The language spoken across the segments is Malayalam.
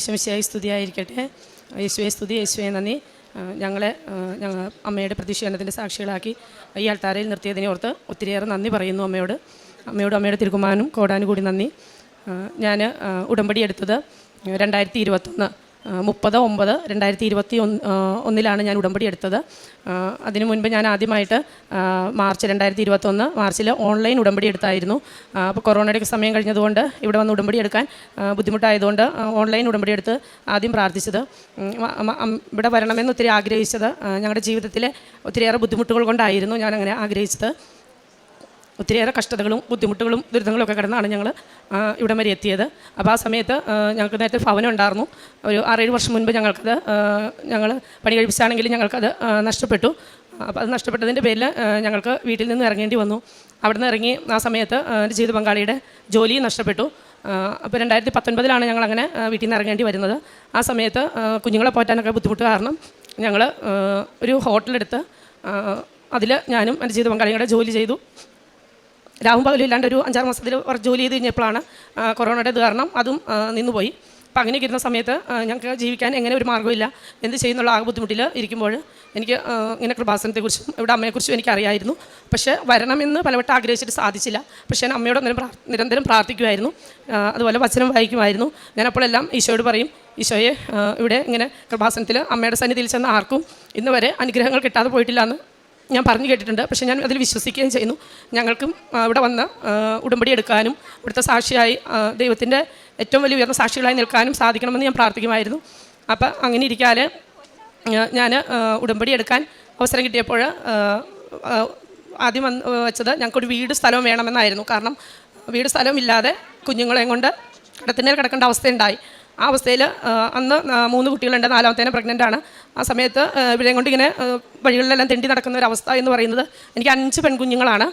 ഈശ്വമിശയായി സ്തുതിയായിരിക്കട്ടെ. യേശുവെ സ്തുതി യേശുവെ നന്ദി. ഞങ്ങളെ ഞങ്ങൾ അമ്മയുടെ പ്രതിഷേധത്തിന്റെ സാക്ഷികളാക്കി ഈ അൾത്താരയിൽ നിർത്തിയതിനെ ഓർത്ത് ഒത്തിരിയേറെ നന്ദി പറയുന്നു അമ്മയോട്. അമ്മയോട് അമ്മയുടെ തിരുക്കുമാനും കോടാനും കൂടി നന്ദി ഞാൻ ഉടമ്പടി എടുത്തത് രണ്ടായിരത്തി ഇരുപത്തൊന്ന് മുപ്പത് ഒമ്പത് രണ്ടായിരത്തി ഇരുപത്തി ഒന്നിലാണ് ഞാൻ ഉടമ്പടി എടുത്തത്. അതിനു മുൻപ് ഞാൻ ആദ്യമായിട്ട് മാർച്ച് രണ്ടായിരത്തി ഇരുപത്തൊന്ന് മാർച്ചിൽ ഓൺലൈൻ ഉടമ്പടി എടുത്തായിരുന്നു. അപ്പോൾ കൊറോണയുടെ സമയം കഴിഞ്ഞതുകൊണ്ട് ഇവിടെ വന്ന് ഉടമ്പടി എടുക്കാൻ ബുദ്ധിമുട്ടായതുകൊണ്ട് ഓൺലൈൻ ഉടമ്പടി എടുത്ത് ആദ്യം പ്രാർത്ഥിച്ചത്. ഇവിടെ വരണമെന്ന് ഒത്തിരി ആഗ്രഹിച്ചത് ഞങ്ങളുടെ ജീവിതത്തിലെ ഒത്തിരിയേറെ ബുദ്ധിമുട്ടുകൾ കൊണ്ടായിരുന്നു ഞാൻ അങ്ങനെ ആഗ്രഹിച്ചത്. ഒത്തിരിയേറെ കഷ്ടതകളും ബുദ്ധിമുട്ടുകളും ദുരിതങ്ങളും ഒക്കെ കിടന്നാണ് ഞങ്ങൾ ഇവിടം വരെ എത്തിയത്. അപ്പോൾ ആ സമയത്ത് ഞങ്ങൾക്ക് നേരത്തെ ഭവനം ഉണ്ടായിരുന്നു. ഒരു ആറേഴ് വർഷം മുൻപ് ഞങ്ങൾക്കത് ഞങ്ങൾ പണി കഴിപ്പിച്ചാണെങ്കിൽ ഞങ്ങൾക്കത് നഷ്ടപ്പെട്ടു. അപ്പോൾ അത് നഷ്ടപ്പെട്ടതിന്റെ പേരിൽ ഞങ്ങൾക്ക് വീട്ടിൽ നിന്ന് ഇറങ്ങേണ്ടി വന്നു. അവിടെ നിന്ന് ഇറങ്ങി ആ സമയത്ത് എന്റെ ജീവിത പങ്കാളിയുടെ ജോലിയും നഷ്ടപ്പെട്ടു. അപ്പോൾ രണ്ടായിരത്തി പത്തൊൻപതിലാണ് ഞങ്ങൾ അങ്ങനെ വീട്ടിൽ നിന്ന് ഇറങ്ങേണ്ടി വരുന്നത്. ആ സമയത്ത് കുഞ്ഞുങ്ങളെ പോറ്റാനൊക്കെ ബുദ്ധിമുട്ട് കാരണം ഞങ്ങൾ ഒരു ഹോട്ടലെടുത്ത് അതിൽ ഞാനും എന്റെ ജീവിത പങ്കാളിയും കൂടെ ജോലി ചെയ്തു. രാവും പകലും ഇല്ലാണ്ട് ഒരു അഞ്ചാറ് മാസത്തിൽ ജോലി ചെയ്ത് കഴിഞ്ഞപ്പോഴാണ് കൊറോണയുടെ ഇത് കാരണം അതും നിന്നുപോയി. അപ്പം അങ്ങനെ ഇരുന്ന സമയത്ത് ഞങ്ങൾക്ക് ജീവിക്കാൻ എങ്ങനെ ഒരു മാർഗമില്ല എന്ത് ചെയ്യുന്നുള്ള ആകെ ബുദ്ധിമുട്ടിൽ ഇരിക്കുമ്പോൾ എനിക്ക് ഇങ്ങനെ കൃപാസനത്തെക്കുറിച്ചും ഇവിടെ അമ്മയെക്കുറിച്ചും എനിക്കറിയായിരുന്നു. പക്ഷേ വരണമെന്ന് പലവട്ടം ആഗ്രഹിച്ചിട്ട് സാധിച്ചില്ല. പക്ഷേ ഞാൻ അമ്മയോട് അന്നേരം നിരന്തരം പ്രാർത്ഥിക്കുമായിരുന്നു. അതുപോലെ വചനം വായിക്കുമായിരുന്നു. ഞാൻ അപ്പോഴെല്ലാം ഈശോയോട് പറയും ഈശോയെ ഇവിടെ ഇങ്ങനെ കൃപാസനത്തിൽ അമ്മയുടെ സന്നിധിയിൽ ചെന്ന ആർക്കും ഇന്ന് വരെ അനുഗ്രഹങ്ങൾ കിട്ടാതെ പോയിട്ടില്ല എന്ന് ഞാൻ പറഞ്ഞു കേട്ടിട്ടുണ്ട്. പക്ഷേ ഞാൻ അതിൽ വിശ്വസിക്കുകയും ചെയ്യുന്നു. ഞങ്ങൾക്കും ഇവിടെ വന്ന് ഉടമ്പടി എടുക്കാനും ഇവിടുത്തെ സാക്ഷിയായി ദൈവത്തിന്റെ ഏറ്റവും വലിയ ഉയർന്ന സാക്ഷികളായി നിൽക്കാനും സാധിക്കണമെന്ന് ഞാൻ പ്രാർത്ഥിക്കുമായിരുന്നു. അപ്പം അങ്ങനെ ഇരിക്കാതെ ഞാൻ ഉടമ്പടി എടുക്കാൻ അവസരം കിട്ടിയപ്പോൾ ആദ്യം വന്ന് വെച്ചത് ഞങ്ങൾക്കൊരു വീട് സ്ഥലവും വേണമെന്നായിരുന്നു. കാരണം വീട് സ്ഥലവും ഇല്ലാതെ കുഞ്ഞുങ്ങളെയും കൊണ്ട് കിടത്തിനേൽ കിടക്കേണ്ട അവസ്ഥയുണ്ടായി. ആ അവസ്ഥയിൽ അന്ന് മൂന്ന് കുട്ടികളുണ്ട്. നാലാമത്തേനെ പ്രഗ്നന്റ് ആണ്. ആ സമയത്ത് ഇവരെയും കൊണ്ട് ഇങ്ങനെ വഴികളിലെല്ലാം തെണ്ടി നടക്കുന്ന ഒരു അവസ്ഥ എന്ന് പറയുന്നത് എനിക്ക് അഞ്ച് പെൺകുഞ്ഞുങ്ങളാണ്.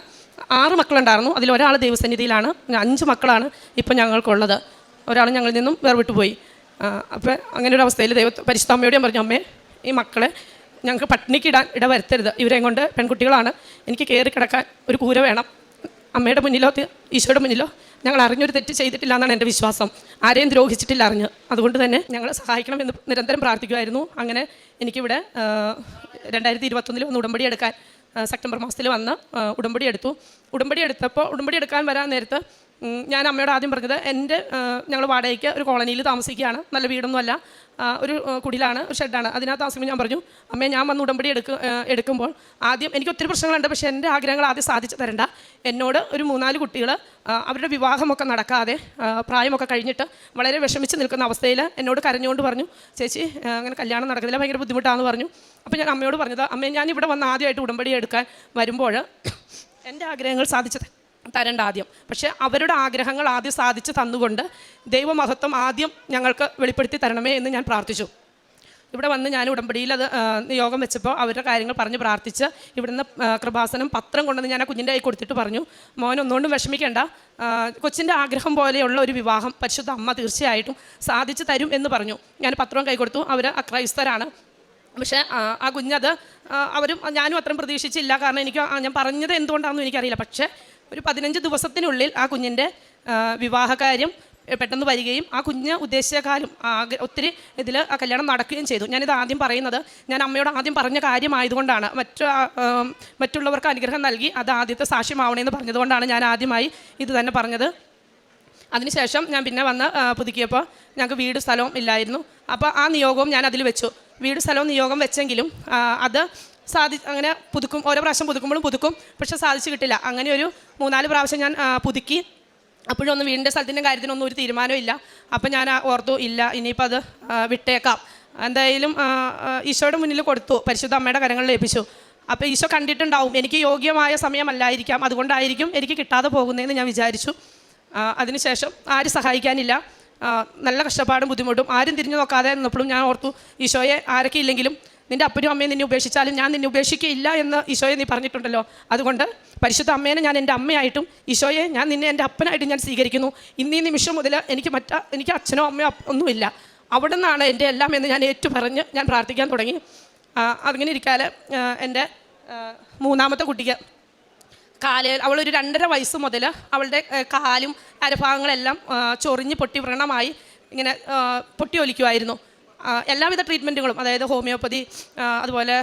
ആറ് മക്കളുണ്ടായിരുന്നു. അതിൽ ഒരാൾ ദൈവസന്നിധിയിലാണ്. അഞ്ച് മക്കളാണ് ഇപ്പം ഞങ്ങൾക്കുള്ളത്. ഒരാൾ ഞങ്ങളിൽ നിന്നും വേർവിട്ട് പോയി അപ്പോൾ അങ്ങനെ ഒരു അവസ്ഥയിൽ ദൈവ ഞാൻ പറഞ്ഞു അമ്മേ ഈ മക്കളെ ഞങ്ങൾക്ക് പട്ടിണിക്ക് ഇടാൻ ഇട വരുത്തരുത്. ഇവരെയും കൊണ്ട് പെൺകുട്ടികളാണ്. എനിക്ക് കയറി കിടക്കാൻ ഒരു കൂര വേണം. അമ്മയുടെ മുന്നിലോ ഈശോയുടെ മുന്നിലോ ഞങ്ങൾ അറിഞ്ഞൊരു തെറ്റ് ചെയ്തിട്ടില്ല എന്നാണ് എന്റെ വിശ്വാസം. ആരെയും ദ്രോഹിച്ചിട്ടില്ല അറിഞ്ഞ്. അതുകൊണ്ട് തന്നെ ഞങ്ങളെ സഹായിക്കണമെന്ന് നിരന്തരം പ്രാർത്ഥിക്കുമായിരുന്നു അങ്ങനെ എനിക്കിവിടെ രണ്ടായിരത്തി ഇരുപത്തൊന്നിൽ വന്ന് ഉടമ്പടി എടുക്കാൻ സെപ്റ്റംബർ മാസത്തിൽ വന്ന് ഉടമ്പടി എടുത്തു. ഉടമ്പടി എടുത്തപ്പോൾ ഉടമ്പടി എടുക്കാൻ വരാൻ നേരത്ത് ഞാൻ അമ്മയോട് ആദ്യം പറഞ്ഞത് എന്റെ ഞങ്ങൾ വാടകയ്ക്ക് ഒരു കോളനിയിൽ താമസിക്കുകയാണ്. നല്ല വീടൊന്നുമല്ല. ഒരു കുടിലാണ് ഒരു ഷെഡാണ് അതിനകത്ത് താമസിക്കുമ്പോൾ ഞാൻ പറഞ്ഞു അമ്മേ ഞാൻ വന്ന് ഉടമ്പടി എടുക്ക എടുക്കുമ്പോൾ ആദ്യം എനിക്ക് ഒത്തിരി പ്രശ്നങ്ങളുണ്ട്. പക്ഷേ എന്റെ ആഗ്രഹങ്ങൾ ആദ്യം സാധിച്ചു തരണ്ട. എന്നോട് ഒരു മൂന്നാൽ കുട്ടികൾ അവരുടെ വിവാഹമൊക്കെ നടക്കാതെ പ്രായമൊക്കെ കഴിഞ്ഞിട്ട് വളരെ വിഷമിച്ച് നിൽക്കുന്ന അവസ്ഥയിൽ എന്നോട് കരഞ്ഞുകൊണ്ട് പറഞ്ഞു ചേച്ചി അങ്ങനെ കല്യാണം നടക്കുന്നില്ല ഭയങ്കര ബുദ്ധിമുട്ടാണെന്ന് പറഞ്ഞു. അപ്പോൾ ഞാൻ അമ്മയോട് പറഞ്ഞത് അമ്മയെ ഞാൻ ഇവിടെ വന്ന് ആദ്യമായിട്ട് ഉടമ്പടി എടുക്കാൻ വരുമ്പോൾ എന്റെ ആഗ്രഹങ്ങൾ സാധിച്ചു ത- തരണ്ട ആദ്യം. പക്ഷേ അവരുടെ ആഗ്രഹങ്ങൾ ആദ്യം സാധിച്ച് തന്നുകൊണ്ട് ദൈവമഹത്വം ആദ്യം ഞങ്ങൾക്ക് വെളിപ്പെടുത്തി തരണമേ എന്ന് ഞാൻ പ്രാർത്ഥിച്ചു. ഇവിടെ വന്ന് ഞാൻ ഉടമ്പടിയിൽ അത് യോഗം വെച്ചപ്പോൾ അവരുടെ കാര്യങ്ങൾ പറഞ്ഞ് പ്രാർത്ഥിച്ച് ഇവിടുന്ന് കൃപാസനം പത്രം കൊണ്ടുവന്ന് ഞാൻ ആ കുഞ്ഞിന്റെ കൈ കൊടുത്തിട്ട് പറഞ്ഞു മോൻ ഒന്നുകൊണ്ടും വിഷമിക്കേണ്ട. കൊച്ചിന്റെ ആഗ്രഹം പോലെയുള്ള ഒരു വിവാഹം പരിശുദ്ധ അമ്മ തീർച്ചയായിട്ടും സാധിച്ചു തരും എന്ന് പറഞ്ഞു. ഞാൻ പത്രം കൈ കൊടുത്തു അവർ അക്രൈസ്തരാണ്. പക്ഷേ ആ, കുഞ്ഞത് അവരും ഞാനും അത്രയും പ്രതീക്ഷിച്ചില്ല. കാരണം എനിക്ക് ഞാൻ പറഞ്ഞത് എന്തുകൊണ്ടാണെന്ന് എനിക്കറിയില്ല. പക്ഷേ ഒരു പതിനഞ്ച് ദിവസത്തിനുള്ളിൽ ആ കുഞ്ഞിന്റെ വിവാഹകാര്യം പെട്ടെന്ന് വരികയും ആ കുഞ്ഞ് ഉദ്ദേശിച്ച കാലം ഒത്തിരി ഇതിൽ ആ കല്യാണം നടക്കുകയും ചെയ്തു. ഞാനിത് ആദ്യം പറയുന്നത് ഞാൻ അമ്മയോട് ആദ്യം പറഞ്ഞ കാര്യമായതുകൊണ്ടാണ്. മറ്റു മറ്റുള്ളവർക്ക് അനുഗ്രഹം നൽകി അത് ആദ്യത്തെ സാക്ഷ്യമാവണമെന്ന് പറഞ്ഞതുകൊണ്ടാണ് ഞാൻ ആദ്യമായി ഇത് തന്നെ പറഞ്ഞത്. അതിനുശേഷം ഞാൻ പിന്നെ വന്ന് പുതുക്കിയപ്പോൾ ഞങ്ങൾക്ക് വീട് സ്ഥലവും ഇല്ലായിരുന്നു. അപ്പോൾ ആ നിയോഗവും ഞാൻ അതിൽ വെച്ചു. വീട് സ്ഥലവും നിയോഗം വെച്ചെങ്കിലും അത് സാധി അങ്ങനെ പുതുക്കും ഓരോ പ്രാവശ്യം പുതുക്കുമ്പോഴും പുതുക്കും പക്ഷെ സാധിച്ചു കിട്ടില്ല. അങ്ങനെ ഒരു മൂന്നാൽ പ്രാവശ്യം ഞാൻ പുതുക്കി. അപ്പോഴും ഒന്നും വീടിന്റെ സ്ഥലത്തിന്റെ കാര്യത്തിനൊന്നും ഒരു തീരുമാനമില്ല അപ്പം ഞാൻ ഓർത്തു ഇല്ല ഇനിയിപ്പോൾ അത് വിട്ടേക്കാം. എന്തായാലും ഈശോയുടെ മുന്നിൽ കൊടുത്തു. പരിശുദ്ധ അമ്മയുടെ കരങ്ങളിൽ ഏൽപ്പിച്ചു അപ്പോൾ ഈശോ കണ്ടിട്ടുണ്ടാവും എനിക്ക് യോഗ്യമായ സമയമല്ലായിരിക്കാം. അതുകൊണ്ടായിരിക്കും എനിക്ക് കിട്ടാതെ പോകുന്നതെന്ന് ഞാൻ വിചാരിച്ചു. അതിനുശേഷം ആരും സഹായിക്കാനില്ല. നല്ല കഷ്ടപ്പാടും ബുദ്ധിമുട്ടും. ആരും തിരിഞ്ഞു നോക്കാതെ നിന്നപ്പോഴും ഞാൻ ഓർത്തു ഈശോയെ ആരൊക്കെ ഇല്ലെങ്കിലും നിന്റെ അപ്പനും അമ്മയും നിന്നെ ഉപേക്ഷിച്ചാലും ഞാൻ നിന്നെ ഉപേക്ഷിക്കുകയില്ല എന്ന് ഈശോയെ നീ പറഞ്ഞിട്ടുണ്ടല്ലോ. അതുകൊണ്ട് പരിശുദ്ധ അമ്മേനെ ഞാൻ എന്റെ അമ്മയായിട്ടും ഈശോയെ ഞാൻ നിന്നെ എന്റെ അപ്പനായിട്ടും ഞാൻ സ്വീകരിക്കുന്നു. ഇന്നീ നിമിഷം മുതൽ എനിക്ക് മറ്റ എനിക്ക് അച്ഛനോ അമ്മയോ ഒന്നുമില്ല. അവിടെ നിന്നാണ് എന്റെ എല്ലാം എന്ന് ഞാൻ ഏറ്റു പറഞ്ഞ് ഞാൻ പ്രാർത്ഥിക്കാൻ തുടങ്ങി. അങ്ങനെ ഇരിക്കാതെ എന്റെ മൂന്നാമത്തെ കുട്ടിക്ക് കാലയിൽ അവളൊരു രണ്ടര വയസ്സ് മുതൽ അവളുടെ കാലും അരഭാഗങ്ങളെല്ലാം ചൊറിഞ്ഞ് പൊട്ടി വ്രണമായി ഇങ്ങനെ പൊട്ടി പൊട്ടിയൊലിക്കുമായിരുന്നു എല്ലാവിധ ട്രീറ്റ്മെന്റുകളും അതായത് ഹോമിയോപ്പതി അതുപോലെ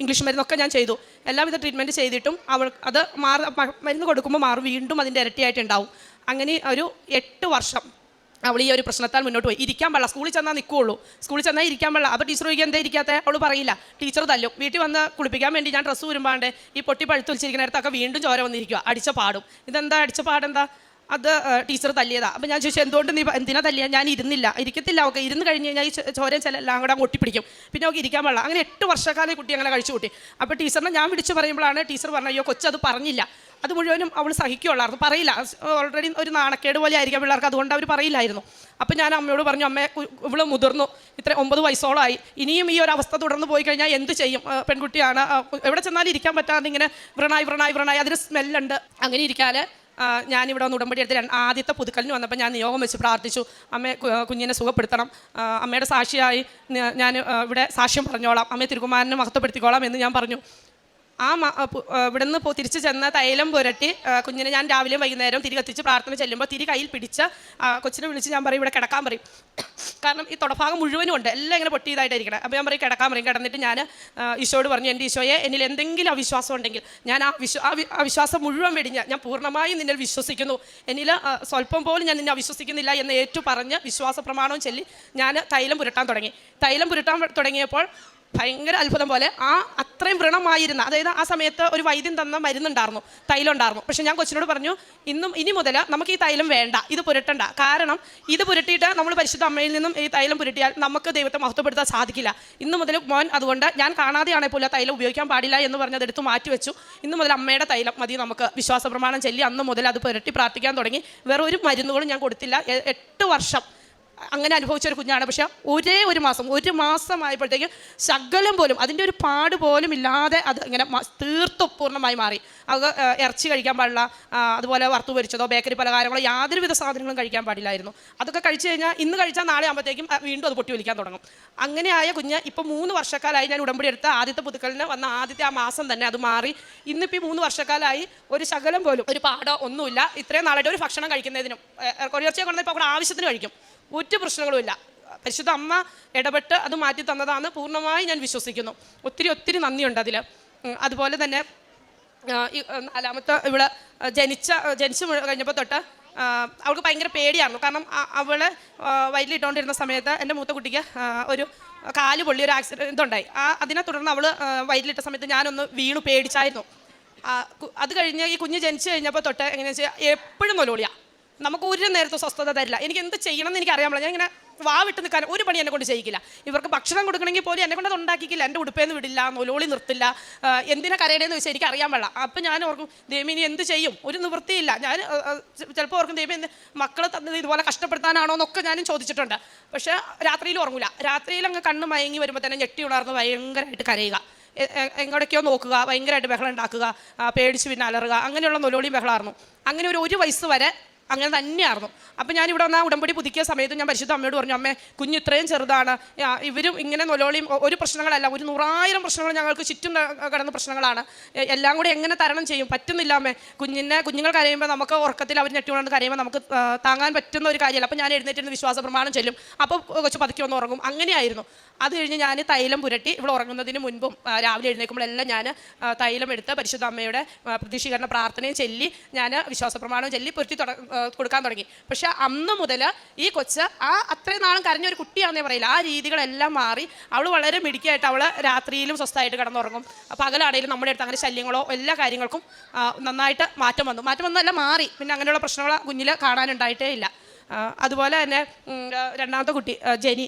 ഇംഗ്ലീഷ് മരുന്നൊക്കെ ഞാൻ ചെയ്തു. എല്ലാവിധ ട്രീറ്റ്മെന്റ് ചെയ്തിട്ടും അവൾ അത് മാറി മരുന്ന് കൊടുക്കുമ്പോൾ മാറും വീണ്ടും അതിന്റെ ഇരട്ടിയായിട്ട് ഉണ്ടാവും അങ്ങനെ ഒരു എട്ട് വർഷം അവൾ ഈ ഒരു പ്രശ്നത്താൽ മുന്നോട്ട് പോയി. ഇരിക്കാൻ പാടില്ല സ്കൂളിൽ ചെന്നാൽ നിൽക്കുകയുള്ളൂ. സ്കൂളിൽ ചെന്നാൽ ഇരിക്കാൻ പാടില്ല. അപ്പോൾ ടീച്ചർ ചോദിക്കുക എന്താ ഇരിക്കാത്ത? അവൾ പറയില്ല. ടീച്ചർ തല്ലും. വീട്ടിൽ വന്ന് കുളിപ്പിക്കാൻ വേണ്ടി ഞാൻ ഡ്രസ്സ് വരുമ്പാണ്ട് ഈ പൊട്ടി പഴുത്തു വെച്ചിരിക്കുന്ന നേരത്തൊക്കെ വീണ്ടും ചോര വന്നിരിക്കുക അടിച്ച പാടും. ഇതെന്താ അടിച്ച പാടെന്താ? അത് ടീച്ചർ തല്ലിയതാ. അപ്പം ഞാൻ ചോദിച്ചു എന്തുകൊണ്ട് നീ എന്തിനാ തല്ലിയ? ഞാൻ ഇരുന്നില്ല. ഇരിക്കത്തില്ല. ഓക്കെ ഇരുന്ന് കഴിഞ്ഞ് കഴിഞ്ഞാൽ ഈ ചോരൻ ചില എല്ലാം കൂടെ ഒട്ടിപ്പിടിക്കും. പിന്നെ അവൾക്ക് ഇരിക്കാൻ പാടില്ല. അങ്ങനെ എട്ട് വർഷക്കാലം കുട്ടി അങ്ങനെ കഴിച്ചു കൂട്ടി. അപ്പോൾ ടീച്ചറിനെ ഞാൻ വിളിച്ച് പറയുമ്പോഴാണ് ടീച്ചർ പറഞ്ഞത് അയ്യോ കൊച്ചത് പറഞ്ഞില്ല. അത് മുഴുവനും അവൾ സഹിക്കുള്ളായിരുന്നു പറയില്ല. ഓൾറെഡി ഒരു നാണക്കേട് പോലെ ആയിരിക്കാം പിള്ളേർക്ക്. അതുകൊണ്ട് അവർ പറയില്ലായിരുന്നു. അപ്പം ഞാൻ അമ്മയോട് പറഞ്ഞു അമ്മ ഇവൾ മുതിർന്നു. ഇത്ര ഒമ്പത് വയസ്സോളമായി ഇനിയും ഈ ഒരു അവസ്ഥ തുടർന്ന് പോയി കഴിഞ്ഞാൽ എന്ത് ചെയ്യും? പെൺകുട്ടിയാണ്. എവിടെ ചെന്നാലും ഇരിക്കാൻ പറ്റാതെ ഇങ്ങനെ വ്രണായി വ്രണായി വ്രണായി. അതിന് സ്മെല്ലുണ്ട്. അങ്ങനെ ഇരിക്കാൽ ആ, ഞാനിവിടെ വന്ന് ഉടമ്പടി എടുത്ത് ആദ്യത്തെ പുതുക്കലിന് വന്നപ്പോൾ ഞാൻ നിയോഗം വെച്ച് പ്രാർത്ഥിച്ചു അമ്മയെ കുഞ്ഞിനെ സുഖപ്പെടുത്തണം. അമ്മയുടെ സാക്ഷിയായി ഞാൻ ഇവിടെ സാക്ഷ്യം പറഞ്ഞോളാം. അമ്മയെ തിരുകുമാരനെ മഹത്വപ്പെടുത്തിക്കോളാം എന്ന് ഞാൻ പറഞ്ഞു. ആ ഇവിടെ നിന്ന് തിരിച്ച് ചെന്ന തൈലം പുരട്ടി കുഞ്ഞിനെ ഞാൻ രാവിലെ വൈകുന്നേരം തിരി കത്തിച്ച് പ്രാർത്ഥന ചെല്ലുമ്പോൾ തിരി കയ്യിൽ പിടിച്ച് കൊച്ചിനെ വിളിച്ച് ഞാൻ പറയും ഇവിടെ കിടക്കാൻ പറയും. കാരണം ഈ തുടഭാഗം മുഴുവനും ഉണ്ട്. എല്ലാം ഇങ്ങനെ പൊട്ടിയതായിട്ടായിരിക്കണം അപ്പോൾ ഞാൻ പറയും കിടക്കാൻ പറയും. കിടന്നിട്ട് ഞാൻ ഈശോയോട് പറഞ്ഞു എന്റെ ഈശോയെ എന്നിൽ എന്തെങ്കിലും അവിശ്വാസം ഉണ്ടെങ്കിൽ ഞാൻ ആ വിശ്വ ആ വിശ്വാസം മുഴുവൻ വെടിഞ്ഞ ഞാൻ പൂർണമായും നിന്നിൽ വിശ്വസിക്കുന്നു. എന്നിൽ സ്വല്പം പോലും ഞാൻ നിന്നെ അവിശ്വസിക്കുന്നില്ല എന്ന് ഏറ്റു പറഞ്ഞ് വിശ്വാസ പ്രമാണവും ചൊല്ലി ഞാൻ തൈലം പുരട്ടാൻ തുടങ്ങി. തൈലം പുരട്ടാൻ തുടങ്ങിയപ്പോൾ ഭയങ്കര അത്ഭുതം പോലെ ആ അത്രയും വ്രണമായിരുന്ന അതായത് ആ സമയത്ത് ഒരു വൈദ്യം തന്ന മരുന്നുണ്ടായിരുന്നു തൈലം ഉണ്ടായിരുന്നു പക്ഷെ ഞാൻ കൊച്ചിനോട് പറഞ്ഞു ഇന്നും ഇനി മുതൽ നമുക്ക് ഈ തൈലം വേണ്ട ഇത് പുരട്ടണ്ട. കാരണം ഇത് പുരട്ടിയിട്ട് നമ്മൾ പരിശുദ്ധ അമ്മയിൽ നിന്നും ഈ തൈലം പുരട്ടിയാൽ നമുക്ക് ദൈവത്തെ മഹത്വപ്പെടുത്താൻ സാധിക്കില്ല. ഇന്ന് മുതൽ മോൻ അതുകൊണ്ട് ഞാൻ കാണാതെയാണെങ്കിൽ പോലും തൈലം ഉപയോഗിക്കാൻ പാടില്ല എന്ന് പറഞ്ഞത് എടുത്ത് മാറ്റി വെച്ചു. ഇന്ന് മുതൽ അമ്മയുടെ തൈലം മതി നമുക്ക്. വിശ്വാസ പ്രമാണം ചൊല്ലി അന്ന് മുതൽ അത് പുരട്ടി പ്രാർത്ഥിക്കാൻ തുടങ്ങി. വേറെ ഒരു മരുന്നുകളും ഞാൻ കൊടുത്തില്ല. എട്ട് വർഷം അങ്ങനെ അനുഭവിച്ച ഒരു കുഞ്ഞാണ്. പക്ഷേ ഒരേ ഒരു മാസം ഒരു മാസമായപ്പോഴത്തേക്ക് ശകലം പോലും അതിന്റെ ഒരു പാട് പോലും ഇല്ലാതെ അത് ഇങ്ങനെ തീർത്തു പൂർണമായി മാറി. അത് ഇറച്ചി കഴിക്കാൻ പാടില്ല അതുപോലെ വറുത്തു പൊരിച്ചതോ ബേക്കറി പലഹാരങ്ങളോ യാതൊരുവിധ സാധനങ്ങളും കഴിക്കാൻ പാടില്ലായിരുന്നു. അതൊക്കെ കഴിച്ചു കഴിഞ്ഞാൽ ഇന്ന് കഴിച്ചാൽ നാളെ ആകുമ്പോഴത്തേക്കും വീണ്ടും അത് പൊട്ടി വലിക്കാൻ തുടങ്ങും. അങ്ങനെയായ കുഞ്ഞ് ഇപ്പോൾ മൂന്ന് വർഷക്കാലായി ഞാൻ ഉടമ്പടി എടുത്ത ആദ്യത്തെ പുതുക്കലിന് വന്ന ആദ്യത്തെ ആ മാസം തന്നെ അത് മാറി. ഇന്നിപ്പോൾ ഈ മൂന്ന് വർഷക്കാലമായി ഒരു ശകലം പോലും ഒരു പാടോ ഒന്നുമില്ല. ഇത്രയും നാളായിട്ട് ഒരു ഭക്ഷണം കഴിക്കുന്നതിനും കൊറിയർച്ചയെ കൊണ്ടുവന്നപ്പോൾ അവിടെ ആവശ്യത്തിന് കഴിക്കും. ഒരു പ്രശ്നങ്ങളുമില്ല. പരിശുദ്ധ അമ്മ ഇടപെട്ട് അത് മാറ്റി തന്നതാണ് പൂർണമായി ഞാൻ വിശ്വസിക്കുന്നു. ഒത്തിരി ഒത്തിരി നന്ദിയുണ്ട് അതിൽ അതുപോലെ തന്നെ നാലാമത്തെ ഇവിടെ ജനിച്ച ജനിച്ചു കഴിഞ്ഞപ്പോൾ തൊട്ട് അവൾക്ക് ഭയങ്കര പേടിയായിരുന്നു. കാരണം അവളെ ആ, വയറ്റിലിട്ടുകൊണ്ടിരുന്ന സമയത്ത് എന്റെ മൂത്ത കുട്ടിക്ക് ഒരു കാൽ പൊള്ളി ഒരു ആക്സിഡന്റ് ഇതുണ്ടായി. ആ അതിനെ തുടർന്ന് അവൾ വയറ്റിലിട്ട സമയത്ത് ഞാനൊന്ന് വീണു പേടിച്ചായിരുന്നു. അത് കഴിഞ്ഞ് ഈ കുഞ്ഞ് ജനിച്ചു കഴിഞ്ഞപ്പോൾ തൊട്ട് എങ്ങനെയാണെന്ന് വെച്ചാൽ എപ്പോഴും നൊലോളിയാണ് നമുക്ക് ഒരു നേരത്തെ സ്വസ്ഥത തരില്ല. എനിക്ക് എന്ത് ചെയ്യണം എന്ന് എനിക്ക് അറിയാൻ ഞാൻ ഇങ്ങനെ വാ വിട്ട് നിൽക്കാൻ ഒരു പണി എന്നെ കൊണ്ട് ചെയ്യിക്കില്ല. ഇവർക്ക് ഭക്ഷണം കൊടുക്കണമെങ്കിൽ പോലും എന്നെ കൊണ്ട് അത് ഉണ്ടാക്കിക്കില്ല. എന്റെ ഉടുപ്പേന്ന് വിടില്ല നൊലോളി നിർത്തില്ല എന്തിനാ കരയണേന്ന് വെച്ചാൽ എനിക്ക് അറിയാൻ പാടില്ല. അപ്പം ഞാൻ ഓർക്കും ദേവി ഇനി എന്ത് ചെയ്യും? ഒരു നിവൃത്തിയില്ല. ഞാൻ ചിലപ്പോൾ ഓർക്കും ദേവി എന്ത് മക്കളെ തന്നത് ഇതുപോലെ കഷ്ടപ്പെടുത്താനാണോ എന്നൊക്കെ ഞാനും ചോദിച്ചിട്ടുണ്ട്. പക്ഷേ രാത്രിയിൽ ഉറങ്ങില്ല രാത്രിയിൽ അങ്ങ് കണ്ണ് മയങ്ങി വരുമ്പോൾ തന്നെ ഞെട്ടി ഉണർന്ന് ഭയങ്കരമായിട്ട് കരയുക. എ- എ- നോക്കുക ഭയങ്കരമായിട്ട് ബഹളം ഉണ്ടാക്കുക പേടിച്ച് പിന്നെ അലറുക അങ്ങനെയുള്ള നൊലോളിയും ബഹളമായിരുന്നു. അങ്ങനെ ഒരു ഒരു വയസ്സ് വരെ അങ്ങനെ തന്നെയായിരുന്നു. അപ്പം ഞാൻ ഇവിടെ വന്ന ഉടമ്പടി പുതുക്കിയ സമയത്ത് ഞാൻ പരിശുദ്ധ അമ്മയോട് പറഞ്ഞു അമ്മേ കുഞ്ഞ് ഇത്രയും ചെറുതാണ്. ഇവരും ഇങ്ങനെ നൊലോളിയും ഒരു പ്രശ്നങ്ങളല്ല ഒരു നൂറായിരം പ്രശ്നങ്ങൾ ഞങ്ങൾക്ക് ചുറ്റും കിടന്ന പ്രശ്നങ്ങളാണ്. എല്ലാം കൂടി എങ്ങനെ തരണം ചെയ്യും? പറ്റുന്നില്ല അമ്മേ. കുഞ്ഞിനെ കുഞ്ഞുങ്ങൾ കരയുമ്പോൾ നമുക്ക് ഉറക്കത്തിൽ അവർ ഞെട്ടി ഉണർന്ന് കരയുമ്പോൾ നമുക്ക് താങ്ങാൻ പറ്റുന്ന ഒരു കാര്യമല്ല. അപ്പം ഞാൻ എഴുന്നേറ്റിരുന്ന് വിശ്വാസ പ്രമാണം ചെല്ലും. അപ്പോൾ കൊച്ചു പതുക്കി വന്ന് ഉറങ്ങും. അങ്ങനെയായിരുന്നു. അത് കഴിഞ്ഞ് ഞാൻ തൈലം പുരട്ടി ഇവിടെ ഉറങ്ങുന്നതിന് മുൻപും രാവിലെ എഴുന്നേൽക്കുമ്പോഴെല്ലാം ഞാൻ തൈലം എടുത്ത് പരിശുദ്ധ അമ്മയുടെ പ്രതീക്ഷീകരണ പ്രാർത്ഥനയും ചൊല്ലി ഞാൻ വിശ്വാസ പ്രമാണവും ചൊല്ലി പുരട്ടി തുട കൊടുക്കാൻ തുടങ്ങി. പക്ഷെ അന്ന് മുതൽ ഈ കൊച്ച് ആ അത്രയും നാളും കരഞ്ഞ ഒരു കുട്ടിയാണെന്നേ പറയില്ല. ആ രീതികളെല്ലാം മാറി അവൾ വളരെ മിടുക്കിയായിട്ട് അവൾ രാത്രിയിലും സ്വസ്ഥമായിട്ട് കിടന്നുറങ്ങും. പകലാണെങ്കിലും നമ്മുടെ അടുത്ത് അങ്ങനെ ശല്യങ്ങളോ എല്ലാ കാര്യങ്ങൾക്കും നന്നായിട്ട് മാറ്റം വന്നു. മാറ്റം വന്നല്ല മാറി. പിന്നെ അങ്ങനെയുള്ള പ്രശ്നങ്ങൾ കുഞ്ഞിൽ കാണാനുണ്ടായിട്ടേ ഇല്ല. അതുപോലെ തന്നെ രണ്ടാമത്തെ കുട്ടി ജനി